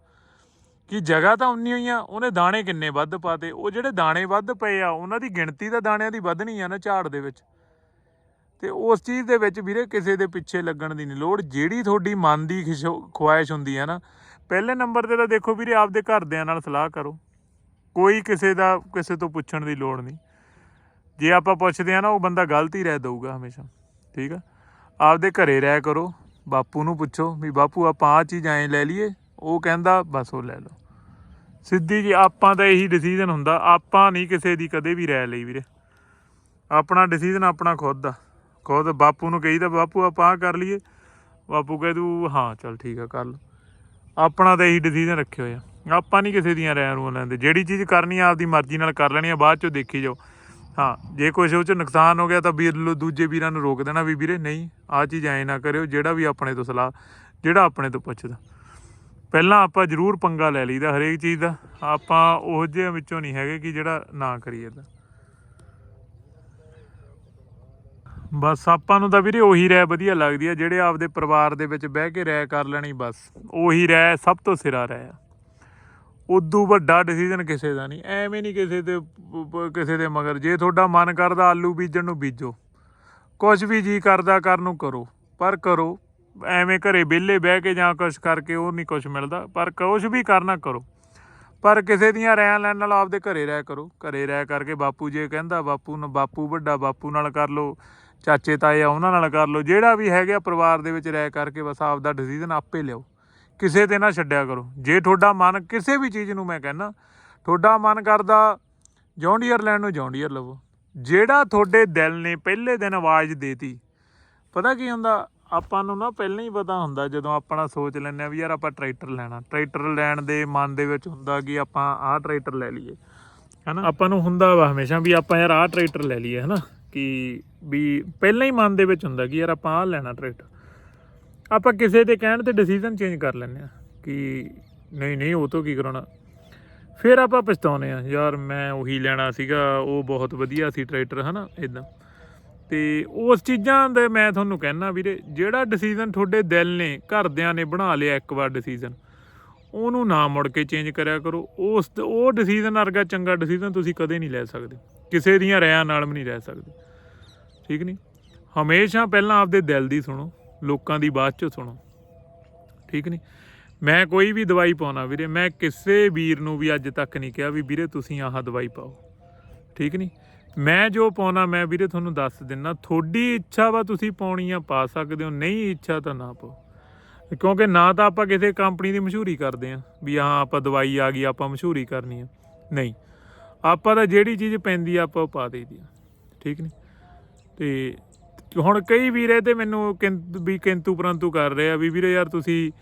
S1: ਕਿ ਜਗ੍ਹਾ ਤਾਂ 19 ਹੋਈਆਂ ਉਹਨੇ ਦਾਣੇ ਕਿੰਨੇ ਵੱਧ ਪਾਤੇ? ਉਹ ਜਿਹੜੇ ਦਾਣੇ ਵੱਧ ਪਏ ਆ, ਉਹਨਾਂ ਦੀ ਗਿਣਤੀ ਤਾਂ ਦਾਣਿਆਂ ਦੀ ਵਧਣੀ ਆ ਨਾ ਝਾੜ ਦੇ ਵਿੱਚ। ਤੇ ਉਸ ਚੀਜ਼ ਦੇ ਵਿੱਚ ਵੀਰੇ ਕਿਸੇ ਦੇ ਪਿੱਛੇ ਲੱਗਣ ਦੀ ਨਹੀਂ ਲੋੜ, ਜਿਹੜੀ ਤੁਹਾਡੀ ਮਨ ਦੀ ਖਿਸ਼ੋ- ਖੁਆਇਸ਼ ਹੁੰਦੀ ਹੈ ਨਾ। ਪਹਿਲੇ ਨੰਬਰ ਤੇ ਤਾਂ ਦੇਖੋ ਵੀਰੇ ਆਪਦੇ ਘਰਦਿਆਂ ਨਾਲ ਸਲਾਹ ਕਰੋ। ਕੋਈ ਕਿਸੇ ਦਾ, ਕਿਸੇ ਤੋਂ ਪੁੱਛਣ ਦੀ ਲੋੜ ਨਹੀਂ। ਜੇ ਆਪਾਂ ਪੁੱਛਦੇ ਆ ਨਾ, ਉਹ ਬੰਦਾ ਗਲਤ ਹੀ ਰਹਿ ਦਊਗਾ ਹਮੇਸ਼ਾ, ਠੀਕ ਆ? ਆਪਦੇ ਘਰੇ ਰਹਿ ਕਰੋ, ਬਾਪੂ ਨੂੰ ਪੁੱਛੋ ਵੀ, ਬਾਪੂ, ਆਪਾਂ ਆਹ ਚੀਜ਼ ਐਂ ਲੈ ਲਈਏ ਉਹ ਕਹਿੰਦਾ, ਬਸ ਉਹ ਲੈ ਲਓ। ਸਿੱਧੀ ਜੀ, ਆਪਾਂ ਤਾਂ ਇਹੀ ਡਿਸੀਜਨ ਹੁੰਦਾ। ਆਪਾਂ ਨਹੀਂ ਕਿਸੇ ਦੀ ਕਦੇ ਵੀ ਰਹਿ ਲਈ ਵੀਰੇ। ਆਪਣਾ ਡਿਸੀਜਨ ਆਪਣਾ ਖੁਦ ਦਾ ਖੁਦ ਬਾਪੂ ਨੂੰ ਕਹੀਦਾ, ਬਾਪੂ, ਆਪਾਂ ਆਹ ਕਰ ਲਈਏ। ਬਾਪੂ ਕਹੇ ਤੂੰ ਹਾਂ, ਚੱਲ ਠੀਕ ਆ, ਕਰ ਲਓ। ਆਪਣਾ ਤਾਂ ਇਹੀ ਡਿਸੀਜਨ ਰੱਖੇ ਹੋਏ ਆ। ਆਪਾਂ ਨਹੀਂ ਕਿਸੇ ਦੀਆਂ ਰਹਿ ਰੂ ਲੈਂਦੇ। ਜਿਹੜੀ ਚੀਜ਼ ਕਰਨੀ ਆ, ਆਪਦੀ ਮਰਜ਼ੀ ਨਾਲ ਕਰ ਲੈਣੀ ਆ, ਬਾਅਦ ਚੋਂ ਦੇਖੀ ਜਾਓ। ਹਾਂ, ਜੇ ਕੁਛ ਉਹ ਚ ਨੁਕਸਾਨ ਹੋ ਗਿਆ, ਤਾਂ ਵੀਰ ਲੋ, ਦੂਜੇ ਵੀਰਾਂ ਨੂੰ ਰੋਕ ਦੇਣਾ ਵੀ ਵੀਰੇ, ਨਹੀਂ, ਆਹ ਚੀਜ਼ ਐਂ ਨਾ ਕਰਿਓ, ਜਿਹੜਾ ਵੀ ਆਪਣੇ ਤੋਂ ਸਲਾਹ, ਜਿਹੜਾ ਆਪਣੇ ਤੋਂ ਪੁੱਛਦਾ। ਪਹਿਲਾਂ ਆਪਾਂ ਜ਼ਰੂਰ ਪੰਗਾ ਲੈ ਲਈਦਾ ਹਰੇਕ ਚੀਜ਼ ਦਾ। ਆਪਾਂ ਉਹ ਜਿਹੇ ਵਿੱਚੋਂ ਨਹੀਂ ਹੈਗੇ ਕਿ ਜਿਹੜਾ ਨਾ ਕਰੀਏ ਤਾਂ। ਬਸ ਆਪਾਂ ਨੂੰ ਤਾਂ ਵੀਰੇ ਉਹੀ ਰਹਿ ਵਧੀਆ ਲੱਗਦੀ ਆ, ਜਿਹੜੇ ਆਪਦੇ ਪਰਿਵਾਰ ਦੇ ਵਿੱਚ ਬਹਿ ਕੇ ਰਹਿ ਕਰ ਲੈਣੀ ਬਸ। ਉਹੀ ਰਹਿ ਸਭ ਤੋਂ ਸਿਰਾ ਰਹਿ ਆ। ਉਦੋਂ ਵੱਡਾ ਡਿਸੀਜਨ ਕਿਸੇ ਦਾ ਨਹੀਂ। ਐਵੇਂ ਨਹੀਂ ਕਿਸੇ ਦੇ ਕਿਸੇ ਦੇ ਮਗਰ। ਜੇ ਤੁਹਾਡਾ ਮਨ ਕਰਦਾ ਆਲੂ ਬੀਜਣ ਨੂੰ ਬੀਜੋ। ਕੁਝ ਵੀ ਜੀ ਕਰਦਾ ਕਰਨ ਨੂੰ ਕਰੋ। ਪਰ ਕਰੋ। ਐਵੇਂ ਘਰੇ ਵਿਹਲੇ ਬਹਿ ਕੇ ਜਾਂ ਕੁਛ ਕਰਕੇ ਉਹ ਨਹੀਂ ਕੁਝ ਮਿਲਦਾ, ਪਰ ਕੁਛ ਵੀ ਕਰਨਾ ਕਰੋ। ਪਰ ਕਿਸੇ ਦੀਆਂ ਰਹਿਣ ਲੈਣ ਨਾਲ ਆਪਦੇ ਘਰੇ ਰਹਿ ਕਰੋ। ਘਰੇ ਰਹਿ ਕਰਕੇ ਬਾਪੂ ਜੇ ਕਹਿੰਦਾ, ਬਾਪੂ ਨੂੰ, ਬਾਪੂ ਵੱਡਾ, ਬਾਪੂ ਨਾਲ ਕਰ ਲਓ, ਚਾਚੇ, ਤਾਏ ਆ ਉਹਨਾਂ ਨਾਲ ਕਰ ਲਓ, ਜਿਹੜਾ ਵੀ ਹੈਗਾ ਪਰਿਵਾਰ ਦੇ ਵਿੱਚ ਰਹਿ ਕਰਕੇ ਬਸ ਆਪਦਾ ਡਿਸੀਜਨ ਆਪੇ ਲਿਓ ਕਿਸੇ ਤੇ ਨਾ ਛੱਡਿਆ ਕਰੋ। ਜੇ ਤੁਹਾਡਾ ਮਨ ਕਿਸੇ ਵੀ ਚੀਜ਼ ਨੂੰ ਮੈਂ ਕਹਿੰਦਾ, ਤੁਹਾਡਾ ਮਨ ਕਰਦਾ ਜੌਂਡੀਅਰ ਲੈਣ ਨੂੰ ਜੌਂਡੀਅਰ ਲਵੋ। ਜਿਹੜਾ ਤੁਹਾਡੇ ਦਿਲ ਨੇ ਪਹਿਲੇ ਦਿਨ ਆਵਾਜ਼ ਦੇਤੀ, ਪਤਾ ਕੀ ਹੁੰਦਾ? ਆਪਾਂ ਨੂੰ ਨਾ ਪਹਿਲਾਂ ਹੀ ਪਤਾ ਹੁੰਦਾ ਜਦੋਂ ਆਪਣਾ ਸੋਚ ਲੈਂਦੇ ਆ ਵੀ ਯਾਰ ਆਪਾਂ ਟਰੈਕਟਰ ਲੈਣਾ। ਟਰੈਕਟਰ ਲੈਣ ਦੇ ਮਨ ਦੇ ਵਿੱਚ ਹੁੰਦਾ ਕਿ ਆਪਾਂ ਆਹ ਟਰੈਕਟਰ ਲੈ ਲਈਏ, ਹਨਾ? ਆਪਾਂ ਨੂੰ ਹੁੰਦਾ ਵਾ ਹਮੇਸ਼ਾ ਵੀ ਆਪਾਂ ਯਾਰ ਆਹ ਟਰੈਕਟਰ ਲੈ ਲਈਏ, ਹਨਾ? ਕਿ ਵੀ ਪਹਿਲਾਂ ਹੀ ਮਨ ਦੇ ਵਿੱਚ ਹੁੰਦਾ ਕਿ ਯਾਰ ਆਪਾਂ ਆਹ ਲੈਣਾ ਟਰੈਕਟਰ। ਆਪਾਂ ਕਿਸੇ ਦੇ ਕਹਿਣ ਤੇ ਡਿਸੀਜਨ ਚੇਂਜ ਕਰ ਲੈਂਦੇ ਆ ਕਿ ਨਹੀਂ ਨਹੀਂ, ਉਹ ਤੋਂ ਕੀ ਕਰਾਉਣਾ। ਫਿਰ ਆਪਾਂ ਪਛਤਾਉਨੇ ਆ ਯਾਰ ਮੈਂ ਉਹੀ ਲੈਣਾ ਸੀਗਾ, ਉਹ ਬਹੁਤ ਵਧੀਆ ਸੀ ਟਰੈਕਟਰ, ਹਨਾ? ਇਦਾਂ ਤੇ ਉਸ ਚੀਜ਼ਾਂ ਦੇ ਮੈਂ ਤੁਹਾਨੂੰ ਕਹਿਣਾ ਵੀਰੇ, ਜਿਹੜਾ ਡਿਸੀਜਨ ਤੁਹਾਡੇ ਦਿਲ ਨੇ, ਘਰਦਿਆਂ ਨੇ ਬਣਾ ਲਿਆ ਇੱਕ ਵਾਰ ਡਿਸੀਜਨ ਉਹਨੂੰ ਨਾ ਮੁੜ ਕੇ ਚੇਂਜ ਕਰਿਆ ਕਰੋ। ਉਸ ਉਹ ਡਿਸੀਜਨ ਵਰਗਾ ਚੰਗਾ ਡਿਸੀਜਨ ਤੁਸੀਂ ਕਦੇ ਨਹੀਂ ਲੈ ਸਕਦੇ। ਕਿਸੇ ਦੀਆਂ ਰਿਆਂ ਨਾਲ ਵੀ ਨਹੀਂ ਰਹਿ ਸਕਦੇ। ਠੀਕ ਨਹੀਂ ਹਮੇਸ਼ਾ ਪਹਿਲਾਂ ਆਪਦੇ ਦਿਲ ਦੀ ਸੁਣੋ, ਲੋਕਾਂ ਦੀ ਬਾਅਦ ਚੋਂ ਸੁਣੋ। ਠੀਕ ਨਹੀਂ ਮੈਂ ਕੋਈ ਵੀ ਦਵਾਈ ਪਾਉਣਾ ਵੀਰੇ, ਮੈਂ ਕਿਸੇ ਵੀਰ ਨੂੰ ਵੀ ਅੱਜ ਤੱਕ ਨਹੀਂ ਕਿਹਾ ਵੀ ਵੀਰੇ ਤੁਸੀਂ ਆਹ ਦਵਾਈ ਪਾਓ। ਠੀਕ ਨਹੀਂ ਮੈਂ ਜੋ ਪਾਉਣਾ, ਮੈਂ ਵੀਰੇ ਤੁਹਾਨੂੰ ਦੱਸ ਦਿੰਨਾ, ਤੁਹਾਡੀ ਇੱਛਾ ਵਾ ਤੁਸੀਂ ਪਾਉਣੀ ਆ ਪਾ ਸਕਦੇ ਹੋ, ਨਹੀਂ ਇੱਛਾ ਤਾਂ ਨਾ ਪਾਓ। ਕਿਉਂਕਿ ਨਾ ਤਾਂ ਆਪਾਂ ਕਿਸੇ ਕੰਪਨੀ ਦੀ ਮਸ਼ਹੂਰੀ ਕਰਦੇ ਆ ਵੀ ਹਾਂ, ਆਪਾਂ ਦਵਾਈ ਆ ਗਈ, ਆਪਾਂ ਮਸ਼ਹੂਰੀ ਕਰਨੀ ਆ। ਨਹੀਂ, ਆਪਾਂ ਤਾਂ ਜਿਹੜੀ ਚੀਜ਼ ਪੈਂਦੀ ਆ, ਆਪਾਂ ਉਹ ਪਾ ਦੇਈਦੀ ਆ। ਠੀਕ ਨਹੀਂ ਤੇ ਹੁਣ ਕਈ ਵੀਰੇ ਤੇ ਮੈਨੂੰ ਕਿੰਤ- ਵੀ ਕਿੰਤੂ ਪਰੰਤੂ ਕਰ ਰਹੇ ਆ, ਵੀ ਵੀਰੇ ਯਾਰ ਤੁਸੀਂ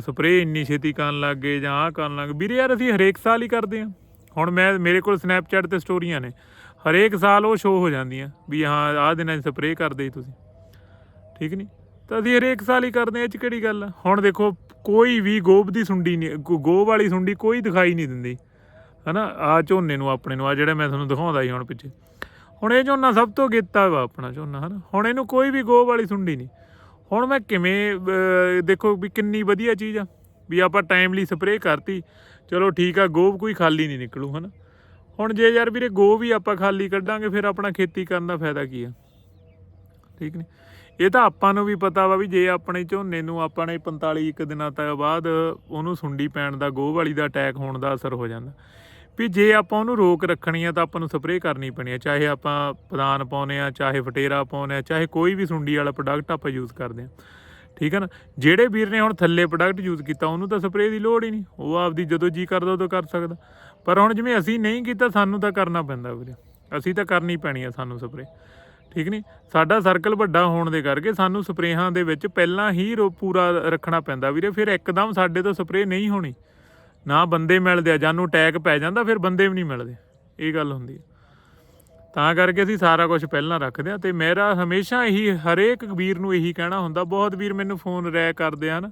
S1: ਸਪਰੇਅ ਇੰਨੀ ਛੇਤੀ ਕਰਨ ਲੱਗ ਗਏ ਜਾਂ ਆਹ ਕਰਨ ਲੱਗ ਗਏ। ਵੀਰੇ ਯਾਰ ਅਸੀਂ ਹਰੇਕ ਸਾਲ ਹੀ ਕਰਦੇ ਆ ਹੁਣ ਮੈਂ, ਮੇਰੇ ਕੋਲ ਸਨੈਪਚੈਟ ਤੇ ਸਟੋਰੀਆਂ ਨੇ। ਹਰੇਕ ਸਾਲ ਉਹ ਸ਼ੋਅ ਹੋ ਜਾਂਦੀਆਂ ਵੀ ਹਾਂ ਆਹ ਦਿਨਾਂ 'ਚ ਸਪਰੇਅ ਕਰਦੇ ਤੁਸੀਂ। ਠੀਕ ਨਹੀਂ ਤਾਂ ਅਸੀਂ ਹਰੇਕ ਸਾਲ ਹੀ ਕਰਦੇ ਆ ਇਹ ਚ ਕਿਹੜੀ ਗੱਲ ਆ? ਹੁਣ ਦੇਖੋ ਕੋਈ ਵੀ ਗੋਬ ਦੀ ਸੁੰਡੀ ਨਹੀਂ ਗੋ- ਗੋਬ ਵਾਲੀ ਸੁੰਡੀ ਕੋਈ ਦਿਖਾਈ ਨਹੀਂ ਦਿੰਦੀ। ਹਨਾ? ਆ ਝੋਨੇ ਨੂੰ ਆਪਣੇ ਨੂੰ ਆ ਜਿਹੜਾ ਮੈਂ ਤੁਹਾਨੂੰ ਦਿਖਾਉਂਦਾ ਸੀ ਹੁਣ ਪਿੱਛੇ। ਹੁਣ ਇਹ ਝੋਨਾ ਸਭ ਤੋਂ ਗੇਤਾ ਵਾ ਆਪਣਾ ਝੋਨਾ ਹਨਾ? ਹੁਣ ਇਹਨੂੰ ਕੋਈ ਵੀ ਗੋਬ ਵਾਲੀ ਸੁੰਡੀ ਨਹੀਂ ਹੁਣ ਮੈਂ ਕਿਵੇਂ ਅਹ, ਦੇਖੋ ਵੀ ਕਿੰਨੀ ਵਧੀਆ ਚੀਜ਼ ਆ। ਵੀ ਆਪਾਂ ਟਾਈਮਲੀ ਸਪਰੇਅ ਕਰਤੀ ਚਲੋ ਠੀਕ ਆ ਗੋਬ ਕੋਈ ਖਾਲੀ ਨਹੀਂ ਨਿਕਲੂ ਹਨਾ? ਹੁਣ ਜੇ ਯਾਰ ਵੀਰੇ ਗੋ ਵੀ ਆਪਾਂ ਖਾਲੀ ਕੱਢਾਂਗੇ, ਫਿਰ ਆਪਣਾ ਖੇਤੀ ਕਰਨ ਦਾ ਫਾਇਦਾ ਕੀ ਆ? ਠੀਕ ਨਹੀਂ ਇਹ ਤਾਂ ਆਪਾਂ ਨੂੰ ਵੀ ਪਤਾ ਵਾ ਵੀ ਜੇ ਆਪਣੇ ਝੋਨੇ ਨੂੰ ਆਪਾਂ ਨੇ 45 ਇੱਕ ਦਿਨਾਂ ਤੱਕ ਬਾਅਦ ਉਹਨੂੰ ਸੁੰਡੀ ਪੈਣ ਦਾ, ਗੋਹ ਵਾਲੀ ਦਾ ਅਟੈਕ ਹੋਣ ਦਾ ਅਸਰ ਹੋ ਜਾਂਦਾ। ਵੀ ਜੇ ਆਪਾਂ ਉਹਨੂੰ ਰੋਕ ਰੱਖਣੀ ਆ ਤਾਂ ਆਪਾਂ ਨੂੰ ਸਪਰੇਅ ਕਰਨੀ ਪੈਣੀ ਆ, ਚਾਹੇ ਆਪਾਂ ਪਦਾਨ ਪਾਉਨੇ ਆ, ਚਾਹੇ ਫਟੇਰਾ ਪਾਉਨੇ ਆ, ਚਾਹੇ ਕੋਈ ਵੀ ਸੁੰਡੀ ਵਾਲਾ ਪ੍ਰੋਡਕਟ ਆਪਾਂ ਯੂਜ਼ ਕਰਦੇ ਆ। ਠੀਕ ਹੈ ਨਾ? ਜਿਹੜੇ ਵੀਰ ਨੇ ਹੁਣ ਥੱਲੇ ਪ੍ਰੋਡਕਟ ਯੂਜ਼ ਕੀਤਾ, ਉਹਨੂੰ ਤਾਂ ਸਪਰੇਅ ਦੀ ਲੋੜ ਹੀ ਨਹੀਂ ਉਹ ਆਪਦੀ ਜਦੋਂ ਜੀ ਕਰਦਾ, ਉਦੋਂ ਕਰ ਸਕਦਾ। ਪਰ ਹੁਣ ਜਿਵੇਂ ਅਸੀਂ ਨਹੀਂ ਕੀਤਾ, ਸਾਨੂੰ ਤਾਂ ਕਰਨਾ ਪੈਂਦਾ ਵੀਰੇ। ਅਸੀਂ ਤਾਂ ਕਰਨੀ ਪੈਣੀ ਆ ਸਾਨੂੰ ਸਪਰੇਅ। ਠੀਕ ਨਹੀਂ ਸਾਡਾ ਸਰਕਲ ਵੱਡਾ ਹੋਣ ਦੇ ਕਰਕੇ ਸਾਨੂੰ ਸਪਰੇਹਾਂ ਦੇ ਵਿੱਚ ਪਹਿਲਾਂ ਹੀ ਰੋ, ਪੂਰਾ ਰੱਖਣਾ ਪੈਂਦਾ ਵੀਰੇ। ਫਿਰ ਇੱਕਦਮ ਸਾਡੇ ਤੋਂ ਸਪਰੇਅ ਨਹੀਂ ਹੋਣੀ। ਨਾ ਬੰਦੇ ਮਿਲਦੇ ਆ, ਜਾਨੂੰ ਅਟੈਕ ਪੈ ਜਾਂਦਾ, ਫਿਰ ਬੰਦੇ ਵੀ ਨਹੀਂ ਮਿਲਦੇ। ਇਹ ਗੱਲ ਹੁੰਦੀ ਹੈ ਤਾਂ ਕਰਕੇ ਅਸੀਂ ਸਾਰਾ ਕੁਝ ਪਹਿਲਾਂ ਰੱਖਦੇ ਆ ਤੇ ਮੇਰਾ ਹਮੇਸ਼ਾ ਇਹੀ, ਹਰੇਕ ਵੀਰ ਨੂੰ ਇਹੀ ਕਹਿਣਾ ਹੁੰਦਾ, ਬਹੁਤ ਵੀਰ ਮੈਨੂੰ ਫੋਨ ਰੈ ਕਰਦੇ ਹਨ।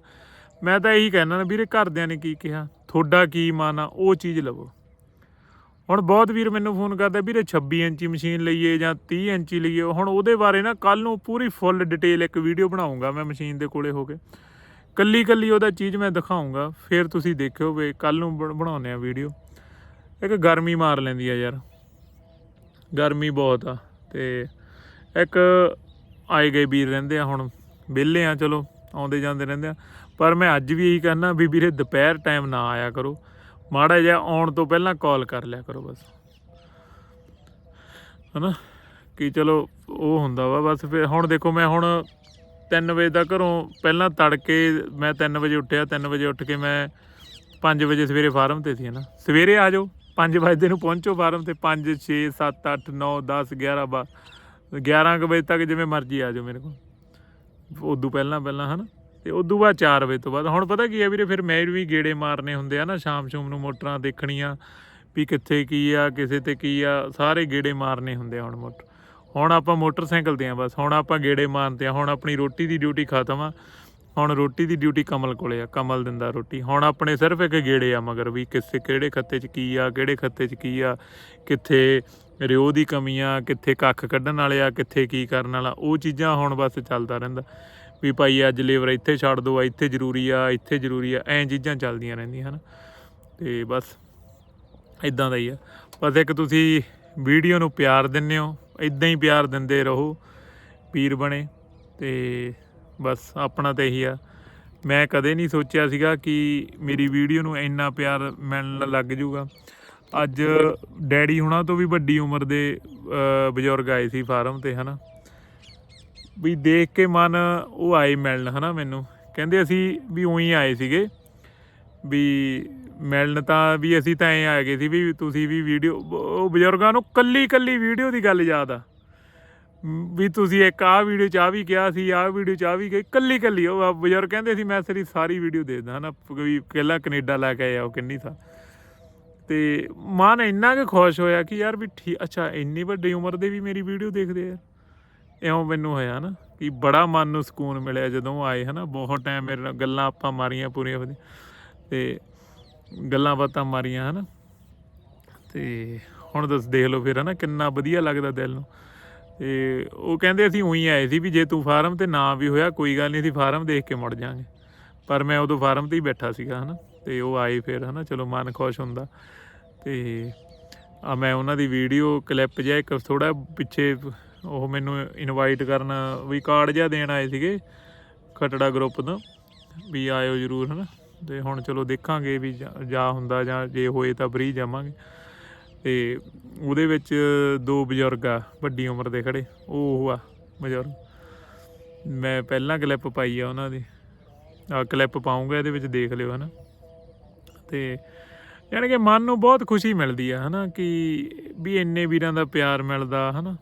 S1: ਮੈਂ ਤਾਂ ਇਹੀ ਕਹਿਣਾ ਵੀਰੇ, ਘਰਦਿਆਂ ਨੇ ਕੀ ਕਿਹਾ? ਤੁਹਾਡਾ ਕੀ ਮਨ ਆ? ਉਹ ਚੀਜ਼ ਲਵੋ। ਹੁਣ ਬਹੁਤ ਵੀਰ ਮੈਨੂੰ ਫੋਨ ਕਰਦਾ, ਵੀਰੇ 26 ਇੰਚੀ ਮਸ਼ੀਨ ਲਈਏ ਜਾਂ 30 ਇੰਚੀ ਲਈਏ, ਹੁਣ ਉਹਦੇ ਬਾਰੇ ਨਾ ਕੱਲ ਨੂੰ ਪੂਰੀ ਫੁੱਲ ਡਿਟੇਲ ਇੱਕ ਵੀਡੀਓ ਬਣਾਉਂਗਾ ਮੈਂ ਮਸ਼ੀਨ ਦੇ ਕੋਲੇ ਹੋ ਕੇ। ਕੱਲੀ ਕੱਲੀ ਉਹਦਾ ਚੀਜ਼ ਮੈਂ ਦਿਖਾਉਂਗਾ, ਫਿਰ ਤੁਸੀਂ ਦੇਖਿਓ ਵੀ ਕੱਲ ਨੂੰ ਬਣ- ਬਣਾਉਂਦੇ ਆ ਵੀਡੀਓ ਇੱਕ ਗਰਮੀ ਮਾਰ ਲੈਂਦੀ ਆ ਯਾਰ। ਗਰਮੀ ਬਹੁਤ ਆ ਤੇ ਇੱਕ ਆਏ ਗਏ ਵੀਰ ਰਹਿੰਦੇ ਆ, ਹੁਣ ਵਿਹਲੇ ਆ, ਚਲੋ ਆਉਂਦੇ ਜਾਂਦੇ ਰਹਿੰਦੇ ਆ। ਪਰ ਮੈਂ ਅੱਜ ਵੀ ਇਹੀ ਕਹਿਣਾ ਵੀ ਵੀਰੇ ਦੁਪਹਿਰ ਟਾਈਮ ਨਾ ਆਇਆ ਕਰੋ। ਮਾੜਾ ਜਿਹਾ ਆਉਣ ਤੋਂ ਪਹਿਲਾਂ ਕਾਲ ਕਰ ਲਿਆ ਕਰੋ ਬਸ। ਹਨਾ? ਕਿ ਚਲੋ ਉਹ ਹੁੰਦਾ ਵਾ, ਬਸ ਫਿਰ ਹੁਣ ਦੇਖੋ ਮੈਂ ਹੁਣ 3 ਵਜੇ ਦਾ ਘਰੋਂ ਪਹਿਲਾਂ ਤੜਕੇ ਮੈਂ 3 ਵਜੇ ਉੱਠਿਆ 3 ਵਜੇ ਉੱਠ ਕੇ ਮੈਂ 5 ਵਜੇ ਸਵੇਰੇ ਫਾਰਮ ਤੇ ਸੀ ਨਾ ਸਵੇਰੇ ਆ ਜਾਓ 5 ਵਜੇ ਨੂੰ ਪਹੁੰਚੋ ਫਾਰਮ ਤੇ 5 6 7 8 9 10 11 ਬਾ 11 ਕੁ ਵਜੇ ਤੱਕ ਜਿਵੇਂ ਮਰਜ਼ੀ ਆ ਜਾਓ ਮੇਰੇ ਕੋਲ। ਉਦੋਂ ਪਹਿਲਾਂ ਪਹਿਲਾਂ, ਹਨਾ? ਤੇ ਉਦੋਂ ਬਾਅਦ 4 ਵਜੇ ਤੋਂ ਬਾਅਦ। ਹੁਣ ਪਤਾ ਕੀ ਆ ਵੀਰੇ, ਫਿਰ ਮੈਂ ਵੀ ਗੇੜੇ ਮਾਰਨੇ ਹੁੰਦੇ ਆ ਨਾ, ਸ਼ਾਮ ਸ਼ੂਮ ਨੂੰ ਮੋਟਰਾਂ ਦੇਖਣੀਆਂ ਵੀ ਕਿੱਥੇ ਕੀ ਆ, ਕਿਸੇ ਤੇ ਕੀ ਆ, ਸਾਰੇ ਗੇੜੇ ਮਾਰਨੇ ਹੁੰਦੇ ਆ ਹੁਣ ਮੋਟਰ ਹੁਣ ਆਪਾਂ ਮੋਟਰਸਾਈਕਲ ਤੇ ਆ ਬਸ, ਹੁਣ ਆਪਾਂ ਗੇੜੇ ਮਾਰਦੇ ਆ, ਹੁਣ ਆਪਣੀ ਰੋਟੀ ਦੀ ਡਿਊਟੀ ਖਤਮ ਆ। ਹੁਣ ਰੋਟੀ ਦੀ ਡਿਊਟੀ ਕਮਲ ਕੋਲੇ ਆ, ਕਮਲ ਦਿੰਦਾ ਰੋਟੀ। ਹੁਣ ਆਪਣੇ ਸਿਰਫ ਇੱਕ ਗੇੜੇ ਆ ਮਗਰ ਵੀ ਕਿਸੇ, ਕਿਹੜੇ ਖੱਤੇ 'ਚ ਕੀ ਆ, ਕਿਹੜੇ ਖੱਤੇ 'ਚ ਕੀ ਆ, ਕਿੱਥੇ ਰਿਓ ਦੀ ਕਮੀ ਆ, ਕਿੱਥੇ ਕੱਖ ਕੱਢਣ ਵਾਲੇ ਆ, ਕਿੱਥੇ ਕੀ ਕਰਨ ਵਾਲਾ, ਉਹ ਚੀਜ਼ਾਂ ਹੁਣ ਬਸ ਚੱਲਦਾ ਰਹਿੰਦਾ। ਵੀ ਭਾਈ ਅੱਜ ਲੇਬਰ ਇੱਥੇ ਛੱਡ ਦੋ ਇੱਥੇ ਜ਼ਰੂਰੀ ਆ, ਇੱਥੇ ਜ਼ਰੂਰੀ ਆ, ਐਂ ਚੀਜ਼ਾਂ ਚੱਲਦੀਆਂ ਰਹਿੰਦੀਆਂ ਹਨ। ਤੇ ਬਸ ਇਦਾਂ ਦਾ ਹੀ ਆ। ਬਸ ਇੱਕ ਤੁਸੀਂ ਵੀਡੀਓ ਨੂੰ ਪਿਆਰ ਦਿੰਦੇ ਹੋ ਇਦਾਂ ਹੀ ਪਿਆਰ ਦਿੰਦੇ ਰਹੋ, ਪੀਰ ਬਣੇ। ਤੇ ਬਸ ਆਪਣਾ ਤਾਂ ਇਹੀ ਆ। ਮੈਂ ਕਦੇ ਨਹੀਂ ਸੋਚਿਆ ਸੀਗਾ ਕਿ ਮੇਰੀ ਵੀਡੀਓ ਨੂੰ ਇੰਨਾ ਪਿਆਰ ਮਿਲਣ ਲੱਗ ਜੂਗਾ। ਅੱਜ ਡੈਡੀ ਹੁਣਾਂ ਤੋਂ ਵੀ ਵੱਡੀ ਉਮਰ ਦੇ ਬਜ਼ੁਰਗ ਆਏ ਸੀ ਫਾਰਮ ਤੇ, ਹਨਾ? ਵੀ ਦੇਖ ਕੇ ਮਨ ਉਹ ਆਏ ਮਿਲਣ, ਹਨਾ ਮੈਨੂੰ। ਕਹਿੰਦੇ ਅਸੀਂ ਵੀ ਉਹੀ ਆਏ ਸੀਗੇ। ਵੀ ਮਿਲਣ ਤਾਂ ਵੀ ਅਸੀਂ ਤਾਂ ਐ ਆ ਗਏ ਸੀ ਵੀ ਤੁਸੀਂ ਵੀ ਵੀਡੀਓ, ਉਹ ਬਜ਼ੁਰਗਾਂ ਨੂੰ ਕੱਲੀ ਕੱਲੀ ਵੀਡੀਓ ਦੀ ਗੱਲ ਯਾਦ ਆ। ਵੀ ਤੁਸੀਂ ਇੱਕ ਆਹ ਵੀਡੀਓ ਚ ਆ ਵੀ ਕਿਹਾ ਸੀ, ਆਹ ਵੀਡੀਓ ਚ ਆ ਵੀ ਗਈ ਕੱਲੀ ਕੱਲੀ ਉਹ ਬਜ਼ੁਰਗ ਕਹਿੰਦੇ ਸੀ, ਮੈਂ ਤੇਰੀ ਸਾਰੀ ਵੀਡੀਓ ਦੇਖਦਾ ਹਨਾ। ਕੋਈ ਪਹਿਲਾਂ ਕੈਨੇਡਾ ਲੈ ਕੇ ਆਇਆ, ਉਹ ਕਿੰਨੀ ਸਾ ਤੇ ਮਨ ਇੰਨਾ ਕਿ ਖੁਸ਼ ਹੋਇਆ ਕਿ ਯਾਰ ਵੀ ਠੀਕ, ਅੱਛਾ, ਇੰਨੀ ਵੱਡੀ ਉਮਰ ਦੇ ਵੀ ਮੇਰੀ ਵੀਡੀਓ ਦੇਖਦੇ ਆ। ਇਉਂ ਮੈਨੂੰ ਹੋਇਆ ਨਾ ਕਿ ਬੜਾ ਮਨ ਨੂੰ ਸਕੂਨ ਮਿਲਿਆ ਜਦੋਂ ਉਹ ਆਏ ਹਨਾ, ਬਹੁਤ ਟਾਈਮ ਮੇਰੇ ਨਾਲ ਗੱਲਾਂ ਆਪਾਂ ਮਾਰੀਆਂ ਪੂਰੀਆਂ ਵਧੀਆ। ਤੇ ਗੱਲਾਂ ਬਾਤਾਂ ਮਾਰੀਆਂ ਹਨਾ। ਤੇ ਹੁਣ ਦੱਸ ਦੇਖ ਲਓ ਫਿਰ ਹਨਾ, ਕਿੰਨਾ ਵਧੀਆ ਲੱਗਦਾ ਦਿਲ ਨੂੰ। ਤੇ ਉਹ ਕਹਿੰਦੇ ਅਸੀਂ ਉਹੀ ਆਏ ਸੀ ਵੀ ਜੇ ਤੂੰ ਫਾਰਮ ਤੇ ਨਾ ਵੀ ਹੋਇਆ, ਕੋਈ ਗੱਲ ਨਹੀਂ ਅਸੀਂ ਫਾਰਮ ਦੇਖ ਕੇ ਮੁੜ ਜਾਾਂਗੇ ਪਰ ਮੈਂ ਉਦੋਂ ਫਾਰਮ ਤੇ ਹੀ ਬੈਠਾ ਸੀਗਾ ਹਨਾ, ਤੇ ਉਹ ਆਏ ਫਿਰ ਹਨਾ, ਚਲੋ ਮਨ ਖੁਸ਼ ਹੁੰਦਾ। ਤੇ ਆ ਮੈਂ ਉਹਨਾਂ ਦੀ ਵੀਡੀਓ ਕਲਿੱਪ ਜਿਹਾ ਇੱਕ ਥੋੜਾ ਪਿੱਛੇ ਉਹ ਮੈਨੂੰ ਇਨਵਾਈਟ ਕਰਨ ਵੀ ਕਾਰਡ ਜਿਹਾ ਦੇਣ ਆਏ ਸੀਗੇ ਖਟੜਾ ਗਰੁੱਪ ਤੋਂ, ਵੀ ਆਇਓ ਜਰੂਰ ਹਨਾ। ਤੇ ਹੁਣ ਚਲੋ ਦੇਖਾਂਗੇ ਵੀ ਜਾ- ਹੁੰਦਾ ਜਾਂ ਜੇ ਹੋਏ ਤਾਂ ਫ੍ਰੀ ਜਾਵਾਂਗੇ। ਤੇ ਉਹਦੇ ਵਿੱਚ ਦੋ ਬਜ਼ੁਰਗ ਆ, ਵੱਡੀ ਉਮਰ ਦੇ ਖੜੇ, ਉਹ ਉਹ ਆ ਬਜ਼ੁਰਗ। ਮੈਂ ਪਹਿਲਾਂ ਕਲਿੱਪ ਪਾਈ ਆ ਉਹਨਾਂ ਦੀ। ਆ ਕਲਿੱਪ ਪਾਉਂਗਾ, ਇਹਦੇ ਵਿੱਚ ਦੇਖ ਲਿਓ ਹਨਾ। ਤੇ ਯਾਨੀ ਕਿ ਮਨ ਨੂੰ ਬਹੁਤ ਖੁਸ਼ੀ ਮਿਲਦੀ ਆ ਹਨਾ, ਕਿ ਵੀ ਇੰਨੇ ਵੀਰਾਂ ਦਾ ਪਿਆਰ ਮਿਲਦਾ ਹਨਾ।